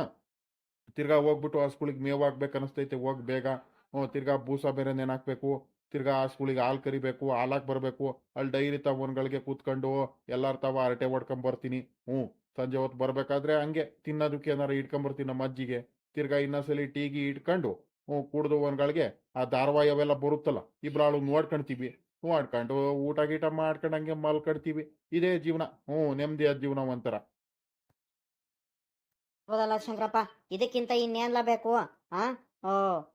ತಿರ್ಗಾ ಹೋಗ್ಬಿಟ್ಟು ಹಸ್ಗಳಿಗೆ ಮೇವು ಹಾಕ್ಬೇಕು ಅನಿಸ್ತೈತೆ ಹೋಗಿ ಬೇಗ. ಹ್ಞೂ, ತಿರ್ಗಾ ಬೂಸ ಬೇರೆ ನೆನಾಕ್ಬೇಕು ತಿರ್ಗಾ ಸ್ಕೂಲಿಗೆ ಹಾಲು ಕರಿಬೇಕು ಹಾಲಾಕ್ ಬರಬೇಕು. ಅಲ್ಲಿ ಡೈರಿ ತವನ್ಗಳಿಗೆ ಕೂತ್ಕೊಂಡು ಎಲ್ಲಾರ ತಾವ ಅರಟೆ ಹೊಡ್ಕೊಂಡ್ ಬರ್ತೀನಿ. ಹ್ಞೂ, ಸಂಜೆ ಹೊತ್ತು ಬರ್ಬೇಕಾದ್ರೆ ಹಂಗೆ ತಿನ್ನೋದಕ್ಕೆ ಏನಾರ ಇಟ್ಕೊಂಬರ್ತೀನಿ ನಮ್ಮ ಅಜ್ಜಿಗೆ. ತಿರ್ಗಾ ಇನ್ನೊಂದ್ಸಲಿ ಟೀಗಿ ಇಟ್ಕೊಂಡು, ಹ್ಞೂ, ಕುಡ್ದು ಒಂದ್ಗಳಿಗೆ ಆ ಧಾರಾವಾಹಿ ಅವೆಲ್ಲ ಬರುತ್ತಲ್ಲ, ಇಬ್ರಾಳು ನೋಡ್ಕೊಂತೀವಿ ನೋಡ್ಕೊಂಡು ಊಟ ಗೀಟ ಮಾಡ್ಕೊಂಡು ಹಂಗೆ ಮಲ್ಕೊಳ್ತೀವಿ ಇದೇ ಜೀವನ. ಹ್ಞೂ ಆದ ಜೀವನ ಒಂಥರ.
ಹೌದಲ್ಲ ಶಂಕರಪ್ಪ, ಇದಕ್ಕಿಂತ ಇನ್ನೇನ್ಲ ಬೇಕು, ಆ? ಓ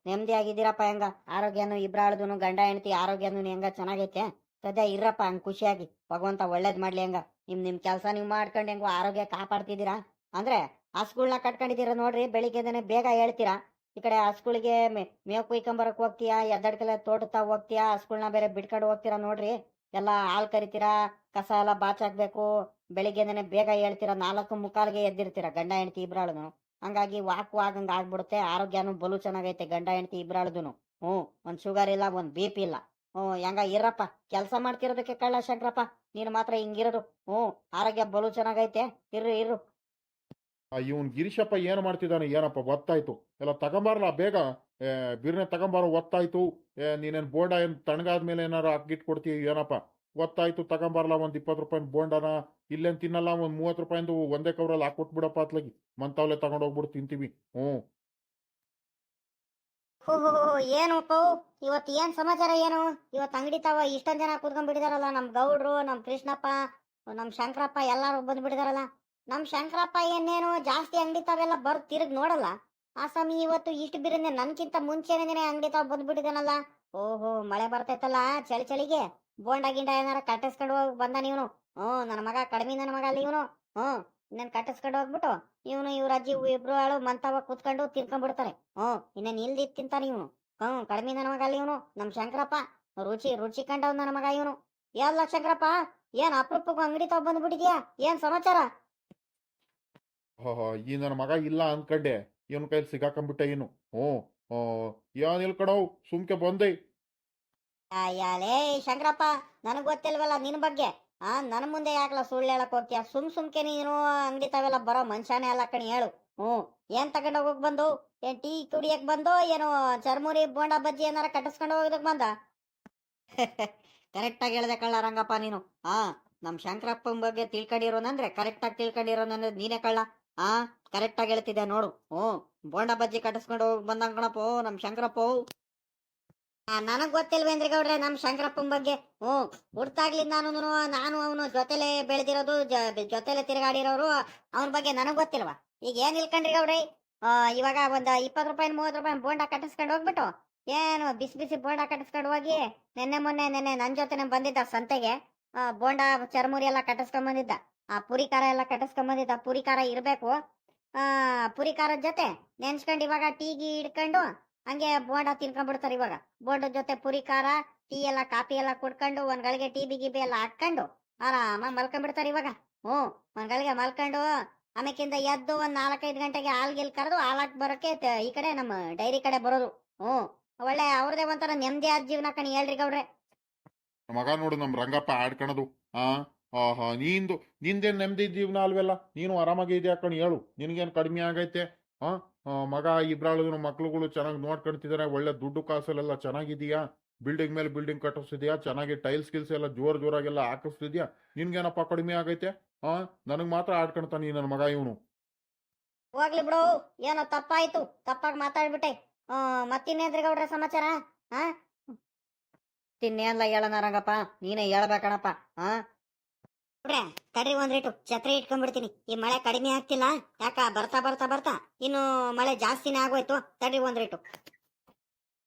ನೆಮ್ಮದಿ ಆಗಿದ್ದೀರಪ್ಪ ಹೆಂಗ? ಆರೋಗ್ಯನು ಇಬ್ರಾಳ್ದು ಗಂಡ ಹೆಂಡತಿ ಆರೋಗ್ಯನು ಹೆಂಗ ಚೆನ್ನಾಗೈತೆ? ಸದ್ಯ ಇರ್ರಪ್ಪ ಹಂಗ ಖುಷಿಯಾಗಿ. ಭಗವಂತ ಒಳ್ಳೇದ್ ಮಾಡ್ಲಿ ಹೆಂಗ? ನಿಮ್ ನಿಮ್ ಕೆಲಸ ನೀವು ಮಾಡ್ಕೊಂಡು ಹೆಂಗೋ ಆರೋಗ್ಯ ಕಾಪಾಡ್ತಿದ್ದೀರಾ? ಅಂದ್ರೆ ಹಸುಗಳನ್ನ ಕಟ್ಕೊಂಡಿದ್ದೀರಾ ನೋಡ್ರಿ ಬೆಳಿಗ್ಗೆದೇನೆ ಬೇಗ ಹೇಳ್ತೀರಾ? ಈ ಕಡೆ ಹಸುಗಳಿಗೆ ಮೇವ್ ಕುಯ್ಕೊಂಬರಕ್ ಹೋಗ್ತೀಯಾ? ಎದ್ದಡ್ಕೆಲ್ಲ ತೋಟತಾ ಹೋಗ್ತೀಯಾ? ಹಸುಗಳನ್ನ ಬೇರೆ ಬಿಟ್ಕೊಂಡು ಹೋಗ್ತೀರಾ ನೋಡ್ರಿ? ಎಲ್ಲ ಹಾಲ್ ಕರಿತೀರಾ? ಕಸ ಎಲ್ಲ ಬಾಚಾಕ್ಬೇಕು? ಬೆಳಿಗ್ಗೆನೆ ಬೇಗ ಹೇಳ್ತೀರಾ? ನಾಲ್ಕು ಮುಕ್ಕಾಲ್ಗೆ ಎದ್ದಿರ್ತೀರಾ ಗಂಡ ಹೆಂಡತಿ ಇಬ್ರಾಳುನು? ಹಂಗಾಗಿ ವಾಕ್ ವಾಗಂಗ್ ಆಗ್ಬಿಡುತ್ತೆ ಆರೋಗ್ಯನು ಬಲು ಚೆನ್ನಾಗೈತೆ ಗಂಡ ಹೆಂಡತಿ ಇಬ್ರಾಳ್ದುನು. ಹ್ಞೂ ಒಂದ್ ಶುಗರ್ ಇಲ್ಲ ಒಂದ್ ಬಿ ಪಿ ಇಲ್ಲ. ಹ್ಞೂ ಹೆಂಗ ಇರಪ್ಪ ಕೆಲಸ ಮಾಡ್ತಿರೋದಕ್ಕೆ ಕಳ್ಳ ಶಂಕರಪ್ಪ ನೀನು ಮಾತ್ರ ಹಿಂಗಿರೋದು. ಹ್ಞೂ ಆರೋಗ್ಯ ಬಲು ಚೆನ್ನಾಗೈತೆ ಇರ್ರು ಇರ್ರು.
ಇವನ್ ಗಿರೀಶಪ್ಪ ಏನು ಮಾಡ್ತಿದ್ದಾನೆ ಏನಪ್ಪ ಗೊತ್ತಾಯ್ತು. ಎಲ್ಲ ತಗೊಂಬಾರಲ್ಲ ಬೇಗ? ಬಿರ್ನೆ ತಗೊಂಬಾರೋ ಒತ್ತಾಯ್ತು ಏ, ನೀನೇನ್ ಬೋರ್ಡ ಏನ್ ತಣ್ಣಗಾದ್ಮೇಲೆ ಏನಾರು ಅಕ್ಕಿಟ್ ಕೊಡ್ತೀವಿ ಏನಪ್ಪ? ಒತ್ತಾಯ್ತು ತಗೊಂಬಾರಲ್ಲ ಒಂದು ಇಪ್ಪತ್ತು ರೂಪಾಯಿ ಬೋಂಡನ. ಇಲ್ಲೇನು ತಿನ್ನಲ್ಲ, ಒಂದು ಮೂವತ್ತು ರೂಪಾಯಿಂದು ಒಂದೇ ಕವರಲ್ಲಿ ಹಾಕ್ಬಿಟ್ಬಿಡಪ್ಪ ಅತ್ಲಾಗಿ. ಮಂತಾವ್ಲೆ ತಗೊಂಡೋಗ್ಬಿಟ್ಟು ತಿಂತೀವಿ. ಹ್ಞೂ.
ಏನು ಪೌ? ಇವತ್ತು ಏನ್ ಸಮಾಚಾರ ಏನು? ಇವತ್ತು ಅಂಗಡಿ ತಾವ ಇಷ್ಟೊಂದ್ ಜನ ಕೂತ್ಕೊಂಡ್ಬಿಟ್ಟಿದಾರಲ್ಲ ನಮ್ ಗೌಡ್ರು, ನಮ್ ಕೃಷ್ಣಪ್ಪ, ನಮ್ ಶಂಕರಪ್ಪ ಎಲ್ಲಾರು ಬಂದ್ಬಿಟ್ಟಿದಾರಲ್ಲ ನಮ್ ಶಂಕರಪ್ಪ ಏನೇನು ಜಾಸ್ತಿ ಅಂಗಡಿ ತಾವೆಲ್ಲ ಬರ್ ತಿರುಗ್ ನೋಡಲ್ಲ. ಆ ಸ್ವಾಮಿ ಇವತ್ತು ಇಷ್ಟು ಬಿರಿಂದ ನನ್ಕಿಂತ ಮುಂಚೆನೇ ಅಂಗಡಿ ತಾವ್ ಬಂದ್ಬಿಟ್ಟಿದಾನಲ್ಲ ಓಹೋ, ಮಳೆ ಬರ್ತೈತಲ್ಲ, ಚಳಿ ಚಳಿಗೆ. ಬೋಂಡ ಗಿಂಡ ಏನಾರ ಕಟ್ಟಿಸ್ಕೊಂಡು ಹೋಗಿ ಬಂದ ನೀವನು ಹ್ಞೂ, ನನ್ನ ಮಗ ಕಡಿಮೆ ನನ್ನ ಮಗ ಅಲ್ಲಿ ಇವನು. ಹ್ಞೂ, ಇನ್ನೇನು ಕಟ್ಟಿಸ್ಕೊಂಡು ಹೋಗ್ಬಿಟ್ಟು ಇವನು, ಇವ್ರ ಅಜ್ಜಿ ಇಬ್ರು ಆಳು ಮಂತವ ಕೂತ್ಕೊಂಡು ತಿನ್ಕೊಂಡ್ಬಿಡ್ತಾರೆ ಹ್ಞೂ, ಇನ್ನೇನು ಇಲ್ದಿ ತಿಂತಾನೆ ಇವನು. ಹ್ಞೂ, ಕಡಿಮೆ ನನ್ನ ಮಗ ಅಲ್ಲಿ ಇವನು. ನಮ್ ಶಂಕರಪ್ಪ, ರುಚಿ ರುಚಿ ಕಂಡವ್ ನನ್ನ ಮಗ ಇವನು. ಎಲ್ಲ ಶಂಕರಪ್ಪ? ಏನ್ ಅಪರೂಪಕ್ಕೂ ಅಂಗಡಿ ತಗೊಂಡ್ ಬಂದ್ಬಿಟ್ಟಿದ್ಯಾ? ಏನ್ ಸಮಾಚಾರ?
ಈ ನನ್ನ ಮಗ ಇಲ್ಲ ಅನ್ಕಂಡೆ. ಇವನ್ ಕೈಲಿ ಸಿಗಾಕೊಂಡ್ಬಿಟ್ಟೆ ಏನು ಹ್ಞೂ ಏನ್ ಇಲ್ಕಡವ್ ಸುಮ್ಕೆ ಬಂದೆ.
ಅಯ್ಯಾಲೇ ಶಂಕರಪ್ಪ, ನನಗೆ ಗೊತ್ತಿಲ್ವಲ್ಲ ನಿನ್ ಬಗ್ಗೆ? ಆ, ನನ್ ಮುಂದೆ ಯಾಕಲ ಸುಳ್ಳು ಹೇಳಕ್ ಹೋಗ್ತೀಯ? ಸುಮ್ ಸುಮ್ಕೆ ನೀನು ಅಂಗಡಿ ತಾವೆಲ್ಲ ಬರೋ ಮನುಷ್ಯನೇ ಅಲ್ಲ ಕಣಿ, ಹೇಳು.
ಹ್ಞೂ ಏನ್ ತಗೊಂಡ್ ಹೋಗಕ್ ಬಂದು? ಏನ್ ಟೀ ಕುಡಿಯಕ್ ಬಂದು? ಏನು ಚರ್ಮುರಿ ಬೋಂಡ ಬಜ್ಜಿ ಏನಾರ ಕಟ್ಟಿಸ್ಕೊಂಡು ಹೋಗೋದಕ್ ಬಂದ?
ಕರೆಕ್ಟಾಗಿ ಹೇಳ್ದೆ ಕಳ್ಳ ರಂಗಪ್ಪ ನೀನು. ಆ, ನಮ್ ಶಂಕರಪ್ಪನ ಬಗ್ಗೆ ತಿಳ್ಕೊಂಡಿರೋನಂದ್ರೆ ಕರೆಕ್ಟಾಗಿ ತಿಳ್ಕೊಂಡಿರೋನಂದ್ರೆ ನೀನೇ ಕಳ್ಳ. ಆ ಕರೆಕ್ಟಾಗಿ ಹೇಳ್ತಿದ್ದೆ ನೋಡು. ಹ್ಞೂ ಬೋಂಡ ಬಜ್ಜಿ ಕಟ್ಟಿಸ್ಕೊಂಡು ಹೋಗಿ ಬಂದಂಗಣಪ್ಪ ನಮ್ಮ ನಮ್ ಶಂಕರಪ್ಪ.
ನನಗ್ ಗೊತ್ತಿಲ್ವೇಂದ್ರಿ ಗೌಡ್ರೆ ನಮ್ ಶಂಕರಪ್ಪನ ಬಗ್ಗೆ. ಹ್ಮ್ ಹುಡ್ತಾಗ್ಲಿಂದ ನಾನು ನಾನು ಅವನು ಜೊತೆಲೆ ಬೆಳೆದಿರೋದು ಜೊತೆಲೆ ತಿರುಗಾಡಿರೋರು, ಅವನ ಬಗ್ಗೆ ನನಗ್ ಗೊತ್ತಿಲ್ವಾ? ಈಗ ಏನ್ ಇಲ್ಕಂಡ್ರಿ ಗೌಡ್ರಿ? ಇವಾಗ ಒಂದ್ ಇಪ್ಪತ್ ರೂಪಾಯಿ ಮೂವತ್ ರೂಪಾಯಿ ಬೋಂಡ ಕಟ್ಟಿಸ್ಕೊಂಡು ಹೋಗ್ಬಿಟ್ಟು, ಏನು ಬಿಸಿ ಬಿಸಿ ಬೋಂಡ ಕಟ್ಟಿಸ್ಕೊಂಡು ಹೋಗಿ, ನೆನ್ನೆ ಮೊನ್ನೆ, ನಿನ್ನೆ ನನ್ ಜೊತೆನೆ ಬಂದಿದ್ದ ಸಂತೆಗೆ ಬೋಂಡ, ಚರ್ಮುರಿ ಎಲ್ಲ ಕಟ್ಟಿಸ್ಕೊಂಡ್ ಬಂದಿದ್ದ. ಆ, ಪುರಿ ಖಾರ ಎಲ್ಲ ಕಟ್ಟಿಸ್ಕೊಂಡ್ ಬಂದಿದ್ದ. ಪುರಿ ಖಾರ ಇರ್ಬೇಕು. ಆ, ಪುರಿ ಖಾರದ ಜೊತೆ ನೆನ್ಸ್ಕೊಂಡ್ ಇವಾಗ ಟೀಗಿ ಹಿಡ್ಕೊಂಡು ಹಂಗೆ ಬೋಂಡ ತಿನ್ಕೊಂಡ್ಬಿಡ್ತಾರೆ ಇವಾಗ. ಬೋಂಡ ಜೊತೆ ಪುರಿ ಖಾರ ಟೀ ಎಲ್ಲ ಕಾಫಿ ಎಲ್ಲ ಕುಡ್ಕೊಂಡು ಒಂದ್ ಗಳಿಗೆ ಟೀ ಬಿ ಗಿಬಿ ಎಲ್ಲ ಹಾಕೊಂಡು ಆರಾಮ ಮಲ್ಕೊಂಡ್ಬಿಡ್ತಾರೆ ಇವಾಗ. ಹ್ಞೂ ಒಂದ್ಗಳಿಗೆ ಮಲ್ಕೊಂಡು ಆಮೇಕಿಂದ ಎದ್ದು ಒಂದ್ ನಾಲ್ಕೈದು ಗಂಟೆಗೆ ಹಾಲ್ ಗಿಲ್ ಕರೆದು ಹಾಲಾಕ್ ಬರೋಕೆ ಈ ಕಡೆ ನಮ್ಮ ಡೈರಿ ಕಡೆ ಬರೋದು. ಹ್ಞೂ ಒಳ್ಳೆ ಅವ್ರದೇ ಒಂಥರ ನೆಮ್ಮದಿ ಆದ ಜೀವನ ಕಣಿ ಹೇಳ್ರಿ ಗೌಡ್ರೆ.
ಮಗ ನೋಡು ನಮ್ ರಂಗಪ್ಪ ಆಡ್ಕಣದು. ಹಾ ಆಹಾ ನಿಂದು ನಿಂದೇನ್ ನೆಮ್ಮದಿ ಜೀವನ ಅಲ್ವೆಲ್ಲ? ನೀನು ಆರಾಮಾಗಿ ಇದೆಯಾ ಕಣಿ ಹೇಳು. ನಿನಗೇನ್ ಕಡಿಮೆ ಆಗೈತೆ? ಹಾ ಆ, ಮಗ ಇಬ್ರಾಳಿದ್ರು ಮಕ್ಳುಗಳು ಚೆನ್ನಾಗಿ ನೋಡ್ಕೊಂತಿದ್ದಾರೆ ಒಳ್ಳೆ ದುಡ್ಡು ಕಾಸಲ್ಲೆಲ್ಲ ಚೆನ್ನಾಗಿದೆಯಾ ಬಿಲ್ಡಿಂಗ್ ಮೇಲೆ ಬಿಲ್ಡಿಂಗ್ ಕಟ್ಟಿಸ್ತಿದ್ಯಾ? ಚೆನ್ನಾಗಿ ಟೈಲ್ಸ್ ಗಿಲ್ಸ್ ಎಲ್ಲ ಜೋರ್ ಜೋರಾಗೆಲ್ಲ ಹಾಕಿಸ್ತಿದ್ಯಾ? ನಿನ್ಗೇನಪ್ಪ ಕಡಿಮೆ ಆಗೈತೆ? ಹಾ ನನಗ್ ಮಾತ್ರ ಆಡ್ಕೊಂತಾನೆ ನನ್ನ ಮಗ ಇವನು.
ಹೋಗ್ಲಿ ಬಿಡು. ಏನೋ ತಪ್ಪಾಯ್ತು. ತಪ್ಪಾಗಿ ಮಾತಾಡ್ಬಿಟ್ಟೆ. ಆ, ಗೌಡ್ರ ಸಮಾಚಾರ? ಹಾ
ತಿನ್ನೇನ್ಲ ಹೇಳನ ರಂಗಪ್ಪ ನೀನೇ ಹೇಳ್ಬೇಕಣಪ್ಪ. ಹಾ
ಬಿಡ್ರೆ ತಡ್ರಿ ಒಂದ್ ರೇಟು ಛತ್ರಿ ಇಟ್ಕೊಂಡ್ಬಿಡ್ತೀನಿ. ಈ ಮಳೆ ಕಡಿಮೆ ಆಗ್ತಿಲ್ಲ ಯಾಕ ಬರ್ತಾ ಬರ್ತಾ ಬರ್ತಾ ಇನ್ನು ಮಳೆ ಜಾಸ್ತಿನೇ ಆಗೋಯ್ತು ತಡ್ರಿ ಒಂದ್ ರೇಟು.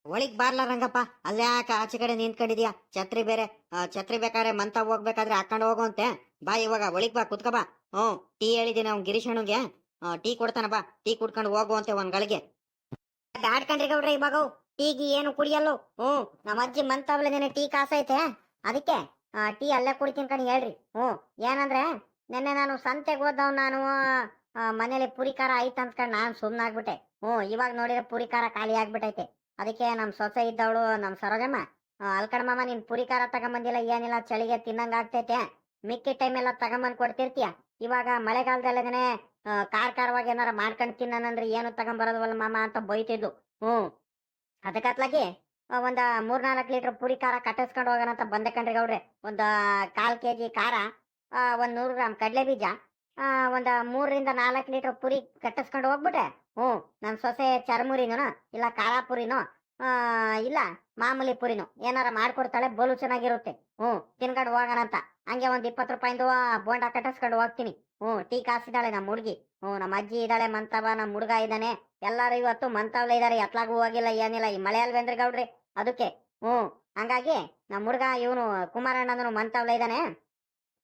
ಒಳಿಗ್ ಬಾರ್ಲ ರಂಗಪ್ಪ ಅಲ್ಲೇ ಯಾಕೆ ಆಚೆ ಕಡೆ ನಿಂತ್ಕೊಂಡಿದ್ಯಾ? ಛತ್ರಿ ಬೇರೆ ಆ, ಛತ್ರಿ ಬೇಕಾದ್ರೆ ಮಂತ ಹೋಗ್ಬೇಕಾದ್ರೆ ಹಾಕೊಂಡು ಹೋಗುವಂತೆ ಬಾ ಇವಾಗ ಒಳಿಗ್ ಬಾ ಕುತ್ಕ ಬಾ. ಹ್ಞೂ ಟೀ ಹೇಳಿದ್ದೀನಿ ಅವ್ನ್ ಗಿರೀಶಣ್ಣಗೆ ಟೀ ಕೊಡ್ತಾನ ಬಾ ಟೀ ಕುಡ್ಕೊಂಡು ಹೋಗುವಂತೆ ಒಂದ್ ಗಳಿಗೆ.
ಬ್ಯಾಡ್ಕಂಡ್ರಿ ಗೌಡ್ರೆ ಇವಾಗ ಟೀಗಿ ಏನು ಕುಡಿಯಲ್ಲೋ. ಹ್ಮ್ ನಮ್ಮ ಅಜ್ಜಿ ಮಂತಾವ್ಲೆ ಟೀ ಕಾಸೈತೆ. ಅದಕ್ಕೆ ಟೀ ಅಲ್ಲೇ ಕುಡಿತೀನಿ ಕಣಿ, ಹೇಳ್ರಿ. ಹ್ಞೂ, ಏನಂದ್ರೆ ನೆನ್ನೆ ನಾನು ಸಂತೆಗೆ ಹೋದವ್ ನಾನು ಮನೇಲಿ ಪುರಿ ಖಾರ ಐತ್ ಅಂದ್ಕೊಂಡು ನಾನು ಸುಮ್ಮನಾಗ್ಬಿಟ್ಟೆ ಹ್ಞೂ, ಇವಾಗ ನೋಡಿದ್ರೆ ಪುರಿ ಖಾರ ಖಾಲಿ ಆಗ್ಬಿಟ್ಟೈತೆ. ಅದಕ್ಕೆ ನಮ್ಮ ಸೊಸೆ ಇದ್ದವಳು ನಮ್ಮ ಸರೋಜಮ್ಮ ಅಲ್ಕಡ್ ಮಾಮ, ನೀನ್ ಪುರಿ ಖಾರ ತಗೊಂಬಂದಿಲ್ಲ, ಏನಿಲ್ಲ, ಚಳಿಗೆ ತಿನ್ನಂಗ ಆಗ್ತೈತೆ. ಮಿಕ್ಕಿ ಟೈಮ್ ಎಲ್ಲ ತಗೊಂಬಂದ್ ಕೊಡ್ತಿರ್ತೀಯ. ಇವಾಗ ಮಳೆಗಾಲದಲ್ಲೇ ಕಾರ್ ಖಾರವಾಗಿ ಏನಾರ ಮಾಡ್ಕೊಂಡು ತಿನ್ನಂದ್ರೆ ಏನು ತಗೊಂಬರೋದವಲ್ಲ ಮಾಮ ಅಂತ ಬೈತಿದ್ಲು. ಹ್ಞೂ ಅದಕ್ಕತ್ಲಾಗಿ ಒಂದ ಮೂರ್ನಾಲ್ಕು ಲೀಟರ್ ಪುರಿ ಖಾರ ಕಟ್ಟಿಸ್ಕೊಂಡು ಹೋಗೋಣ ಅಂತ ಬಂದೆ ಕಣ್ರಿ ಗೌಡ್ರೆ. ಒಂದ ಕಾಲ್ ಕೆ ಜಿ ಖಾರ ಒಂದ್ ನೂರು ಗ್ರಾಮ್ ಕಡಲೆ ಬೀಜ ಒಂದು ಮೂರರಿಂದ ನಾಲ್ಕು ಲೀಟರ್ ಪುರಿ ಕಟ್ಟಿಸ್ಕೊಂಡು ಹೋಗ್ಬಿಟ್ಟೆ ಹ್ಞೂ ನನ್ನ ಸೊಸೆ ಚರ್ಮುರಿನೂ, ಇಲ್ಲ ಖಾರ ಪುರಿನೋ ಇಲ್ಲ ಮಾಮೂಲಿ ಪುರಿನೋ, ಏನಾರ ಮಾಡ್ಕೊಡ್ತಾಳೆ ಬಲು ಚೆನ್ನಾಗಿರುತ್ತೆ. ಹ್ಞೂ, ತಿನ್ಕೊಂಡು ಹೋಗೋಣ ಅಂತ. ಹಂಗೆ ಒಂದು ಇಪ್ಪತ್ತು ರೂಪಾಯಿಂದು ಬೋಂಡ ಕಟ್ಟಿಸ್ಕೊಂಡು ಹೋಗ್ತೀನಿ. ಹ್ಞೂ, ಟೀ ಕಾಸಿದ್ದಾಳೆ ನಮ್ಮ ಹುಡುಗಿ. ಹ್ಞೂ ನಮ್ಮ ಅಜ್ಜಿ ಇದ್ದಾಳೆ ಮಂತವ ನಮ್ಮ ಹುಡುಗ ಇದ್ದಾನೆ. ಎಲ್ಲರೂ ಇವತ್ತು ಮಂತವಲ್ಲ ಇದ್ದಾರೆ ಎತ್ಲಾಗೂ ಹೋಗಿಲ್ಲ, ಏನಿಲ್ಲ. ಈ ಮಳೆ ಬಂದ್ರಿ ಗೌಡ್ರಿ? ಅದಕ್ಕೆ ಹ್ಞೂ ಹಂಗಾಗಿ ನಮ್ಮ ಹುಡುಗ ಇವನು ಕುಮಾರಣ್ಣನೂ ಮಂತವ್ಲ ಇದ್ದಾನೆ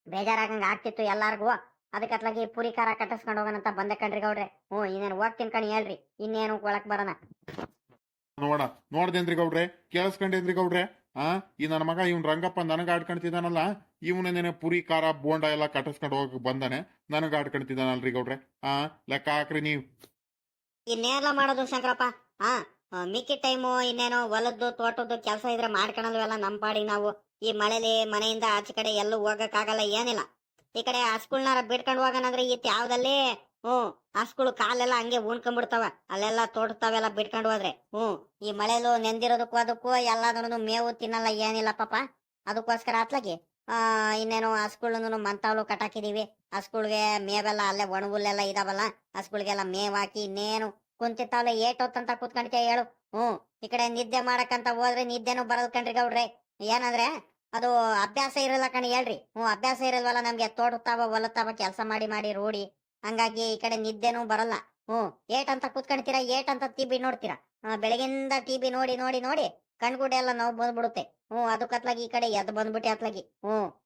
ಬೇಜಾರಾಗಂಗೆ ಆಗ್ತಿತ್ತು ಎಲ್ಲಾರ್ಗೂ. ಅದಕ್ಕೆ ಅತ್ಲಾಗಿ ಪುರಿ ಖಾರ ಕಟ್ಟಿಸ್ಕೊಂಡು ಹೋಗೋಣ ಅಂತ ಬಂದೆ ಕಣ್ರಿ ಗೌಡ್ರೆ. ಹ್ಞೂ ಇನ್ನೇನು ಹೋಗ್ತೀನಿ ಕಣಿ ಹೇಳ್ರಿ ಇನ್ನೇನು ಒಳಕ್ ಬರೋಣ
ನೋಡ ನೋಡ್ದೇನ್ರಿ ಗೌಡ್ರೆ ಕೇಳಿಸ್ಕೊಂಡೇನ್ರಿ ಗೌಡ್ರೆ ಆ ಈ ನನ್ನ ಮಗ ಇವ್ನ ರಂಗಪ್ಪ ನನಗ ಆಡ್ಕೊಂತಿದ್ದಾನಲ್ಲ ಇವನೇನೇನೆ ಪುರಿ ಖಾರ ಬೋಂಡ ಎಲ್ಲ ಕಟ್ಟಿಸ್ಕೊಂಡು ಹೋಗಕ್ ಬಂದಾನೆ ನನಗ ಆಡ್ಕೊಂತಿದ್ದಾನಲ್ರಿ ಗೌಡ್ರೆ ಆ ಲೆಕ್ಕ ಹಾಕ್ರಿ ನೀವ್.
ಇನ್ನೇನೆಲ್ಲ ಮಾಡೋದು ಶಂಕರಪ್ಪ ಹಾ ಆ, ಮಿಕ್ಕಿ ಟೈಮು ಇನ್ನೇನೋ ಹೊಲದ್ದು, ತೋಟದ್ದು ಕೆಲಸ ಇದ್ರೆ ಮಾಡ್ಕೊಳಲ್ವೆಲ್ಲ ನಮ್ಮ ಪಾಡಿ ನಾವು. ಈ ಮಳೆಲಿ ಮನೆಯಿಂದ ಆಚೆ ಕಡೆ ಎಲ್ಲೂ ಹೋಗಕ್ಕಾಗಲ್ಲ ಏನಿಲ್ಲ. ಈ ಕಡೆ ಹಸ್ಗಳ್ನಾರ ಬಿಡ್ಕೊಂಡು ಹೋಗೋಣಂದ್ರೆ ಇತ್ತು ಯಾವ್ದಲ್ಲಿ ಹ್ಞೂ, ಹಸ್ಗಳು ಕಾಲೆಲ್ಲ ಹಂಗೆ ಉಣ್ಕೊಂಡ್ಬಿಡ್ತಾವ ಅಲ್ಲೆಲ್ಲ ತೋಟತಾವೆಲ್ಲ ಬಿಟ್ಕೊಂಡು ಹೋದ್ರೆ, ಹ್ಞೂ, ಈ ಮಳೆಲು ನೆಂದಿರೋದಕ್ಕೂ ಅದಕ್ಕೂ ಎಲ್ಲಾದ್ರೂ ಮೇವು ತಿನ್ನಲ್ಲ ಏನಿಲ್ಲ ಪಾಪ. ಅದಕ್ಕೋಸ್ಕರ ಅತ್ಲಾಗಿ ಆ, ಇನ್ನೇನು ಹಸ್ಗಳ್ನು ಮಂತಾವ್ಲು ಕಟಾಕಿದೀವಿ ಹಸ್ಗಳ್ಗೆ ಮೇವೆಲ್ಲ ಅಲ್ಲೇ ಒಣಗುಲ್ಲೆಲ್ಲ ಇದಾವಲ್ಲ, ಹಸ್ಗಳಿಗೆಲ್ಲ ಮೇವ್ ಹಾಕಿ ಇನ್ನೇನು ಕುಂತಿತ್ತಾವಲ್ಲ ಹೊತ್ತಂತ ಕೂತ್ಕೊಂಡ್ಕೆ ಹೇಳು. ಹ್ಮ್ ಈ ಕಡೆ ನಿದ್ದೆ ಮಾಡಕ್ಕಂತ ಹೋದ್ರೆ ನಿದ್ದೆನೂ ಬರಲ್ ಕಣ್ರಿ ಗೌಡ್ರೆ. ಏನಂದ್ರೆ, ಅದು ಅಭ್ಯಾಸ ಇರಲ್ಲ ಕಣಿ, ಹೇಳ್ರಿ. ಹ್ಞೂ, ಅಭ್ಯಾಸ ಇರಲ್ವಲ್ಲ ನಮ್ಗೆ ತೋಡುತ್ತಾವ ಹೊಲತಾವ ಕೆಲಸ ಮಾಡಿ ಮಾಡಿ, ರೂಢಿ. ಹಂಗಾಗಿ ಈ ಕಡೆ ನಿದ್ದೆನೂ ಬರಲ್ಲ. ಹ್ಮ್ ಏಟ್ ಅಂತ ಕೂತ್ಕೊಂಡ್ತೀರಾ ಏಟ್ ಅಂತ ಟಿವಿ ನೋಡ್ತೀರಾ? ಹಾ ಬೆಳಗಿಂದ ಬಿ ನೋಡಿ ನೋಡಿ ನೋಡಿ, ಕಣ್ಗುಡೆ ಎಲ್ಲ ನೋವು ಬಂದ್ಬಿಡುತ್ತೆ. ಹ್ಞೂ ಅದಕ್ಕತ್ಲಾಗಿ ಈ ಕಡೆ ಎದ್ದು ಬಂದ್ಬಿಟ್ಟೆ ಅತ್ಲಾಗಿ. ಹ್ಞೂ.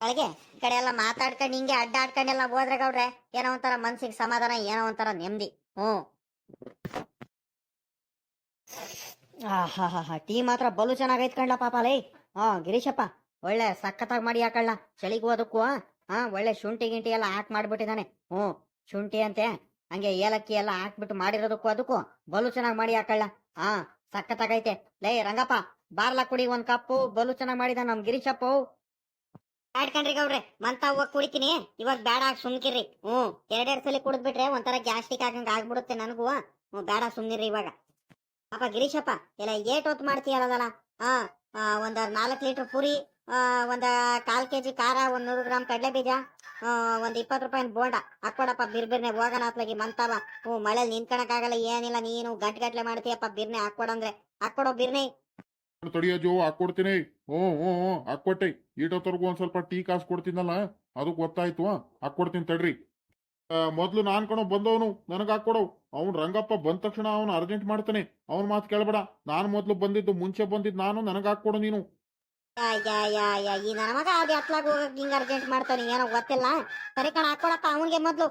ಈ ಕಡೆ ಎಲ್ಲ ಮಾತಾಡ್ಕೊಂಡು ಹಿಂಗೆ ಅಡ್ಡಾಡ್ಕೊಂಡೆಲ್ಲ ಹೋದ್ರೆ ಗೌಡ್ರೆ, ಏನೋ ಒಂಥರ ಮನ್ಸಿಗೆ ಸಮಾಧಾನ, ಏನೋ ಒಂಥರ ನೆಮ್ಮದಿ. ಹ್ಞೂ.
ಹಾ ಟೀ ಮಾತ್ರ ಬಲು ಚೆನ್ನಾಗೈತ್ ಕಣ್ಲ ಪಾಪ ಲೈ. ಹಾ, ಗಿರೀಶಪ್ಪ, ಒಳ್ಳೆ ಸಖತ್ತಾಗಿ ಮಾಡಿ ಹಾಕಳ್ಳ ಚಳಿಗೂ ಅದಕ್ಕೂ ಹಾ ಒಳ್ಳೆ ಶುಂಠಿ ಗಿಂಟಿ ಎಲ್ಲ ಹಾಕ್ ಮಾಡ್ಬಿಟ್ಟಿದಾನೆ ಹ್ಞೂ, ಶುಂಠಿ ಅಂತೆ, ಹಂಗೆ ಏಲಕ್ಕಿ ಎಲ್ಲ ಹಾಕ್ಬಿಟ್ಟು ಮಾಡಿರೋದಕ್ಕೂ ಅದಕ್ಕೂ ಬಲು ಚೆನ್ನಾಗಿ ಮಾಡಿ ಹಾಕಳ್ಳ ಹಾ, ಸಖತ್ತಾಗೈತೆ. ಲೈ, ರಂಗಪ್ಪ, ಬಾರ್ಲಾ ಕುಡಿ ಒಂದ್ ಕಪ್ಪು, ಬಲು ಚೆನ್ನಾಗಿ ಮಾಡಿದ ನಮ್ ಗಿರೀಶಪ್ಪ.
ಆಡ್ಕಂಡ್ರಿ ಗೌಡ್ರೆ ಮಂತ ಹೋಗಿ ಕುಡಿತೀನಿ. ಇವಾಗ ಬೇಡ ಸುಮ್ಕಿರಿ ಹ್ಞೂ ಎರಡೆರಡು ಸಲ ಕುಡಿದ್ಬಿಟ್ರೆ ಒಂಥರ ಗ್ಯಾಸ್ಟಿಕ್ ಆಗಂಗೆ ಆಗ್ಬಿಡುತ್ತೆ ನನಗೂ. ಹ್ಞೂ ಬೇಡ ಸುಮ್ನಿರಿ ಇವಾಗ. ಪಾಪ ಗಿರೀಶಪ್ಪ ಎಲ್ಲ ಏಟ್ ಹೊತ್ತು ಮಾಡ್ತೀಯ ಅಲ್ಲದಲ್ಲ ಆ, ಒಂದ್ ನಾಲ್ಕು ಲೀಟರ್ ಪುರಿ ಆ, ಕಾಲು ಕೆ ಕೆಜಿ ಖಾರ ಒಂದು ನೂರು ಗ್ರಾಮ್ ಕಡಲೆ ಬೀಜ ಒಂದು ಒಂದ್ ಇಪ್ಪತ್ತು ರೂಪಾಯಿ ಬೋಂಡ. ಹಾಕ್ಕೊಡಪ್ಪ ಬಿರ್ಬಿರ್ನೆ ಹೋಗೋಣ ಅತ್ಲಾಗಿ ಮಂತಾವ ಹ್ಞೂ ಮಳೆಯಲ್ಲಿ ನಿಂತ್ಕೊಳಕ್ಕಾಗಲ್ಲ ಏನಿಲ್ಲ ನೀನು ಗಂಟೆ ಗಟ್ಲೆ ಮಾಡ್ತೀಯಪ್ಪ ಬಿರ್ನೆ ಹಾಕ್ಕೊಡಂದ್ರೆ ಹಾಕ್ಕೊಡೋ ಬಿರ್ನೆ.
ತಡಿಯೋ ಹಾಕೊಡ್ತೀನಿ. ಓ ಓ ಹ್ಞೂ ಹಾಕ್ಕೊಟ್ಟೆ ಈಟೊತ್ತರ್ಗು ಒಂದ್ ಸ್ವಲ್ಪ ಟೀ ಕಾಸು ಕೊಡ್ತೀನಲ್ಲ ಅದು ಗೊತ್ತಾಯ್ತು. ಹಾಕ್ಕೊಡ್ತೀನಿ ತಡ್ರಿ. ಮೊದ್ಲು ನಾನ್ ಕಣೋ ಬಂದವನು, ನನಗೆ ಹಾಕೊಡೋ. ಅವ್ನು ರಂಗಪ್ಪ ಬಂದ ತಕ್ಷಣ ಅವನು ಅರ್ಜೆಂಟ್ ಮಾಡ್ತಾನೆ. ಅವನ ಮಾತು ಕೇಳಬೇಡ. ನಾನು ಮೊದ್ಲು ಬಂದಿದ್ದು, ಮುಂಚೆ ಬಂದಿದ್ದು ನಾನು, ನನಗೆ ಹಾಕೊಡು ನೀನು.
ಈ ಅರ್ಜೆಂಟ್ ಮಾಡ್ತಾನೆ, ಏನೋ ಗೊತ್ತಿಲ್ಲ. ಸರಿ ಕಣ ಹಾಕೊಡಪ್ಪ ಅವನಿಗೆ ಮೊದ್ಲು.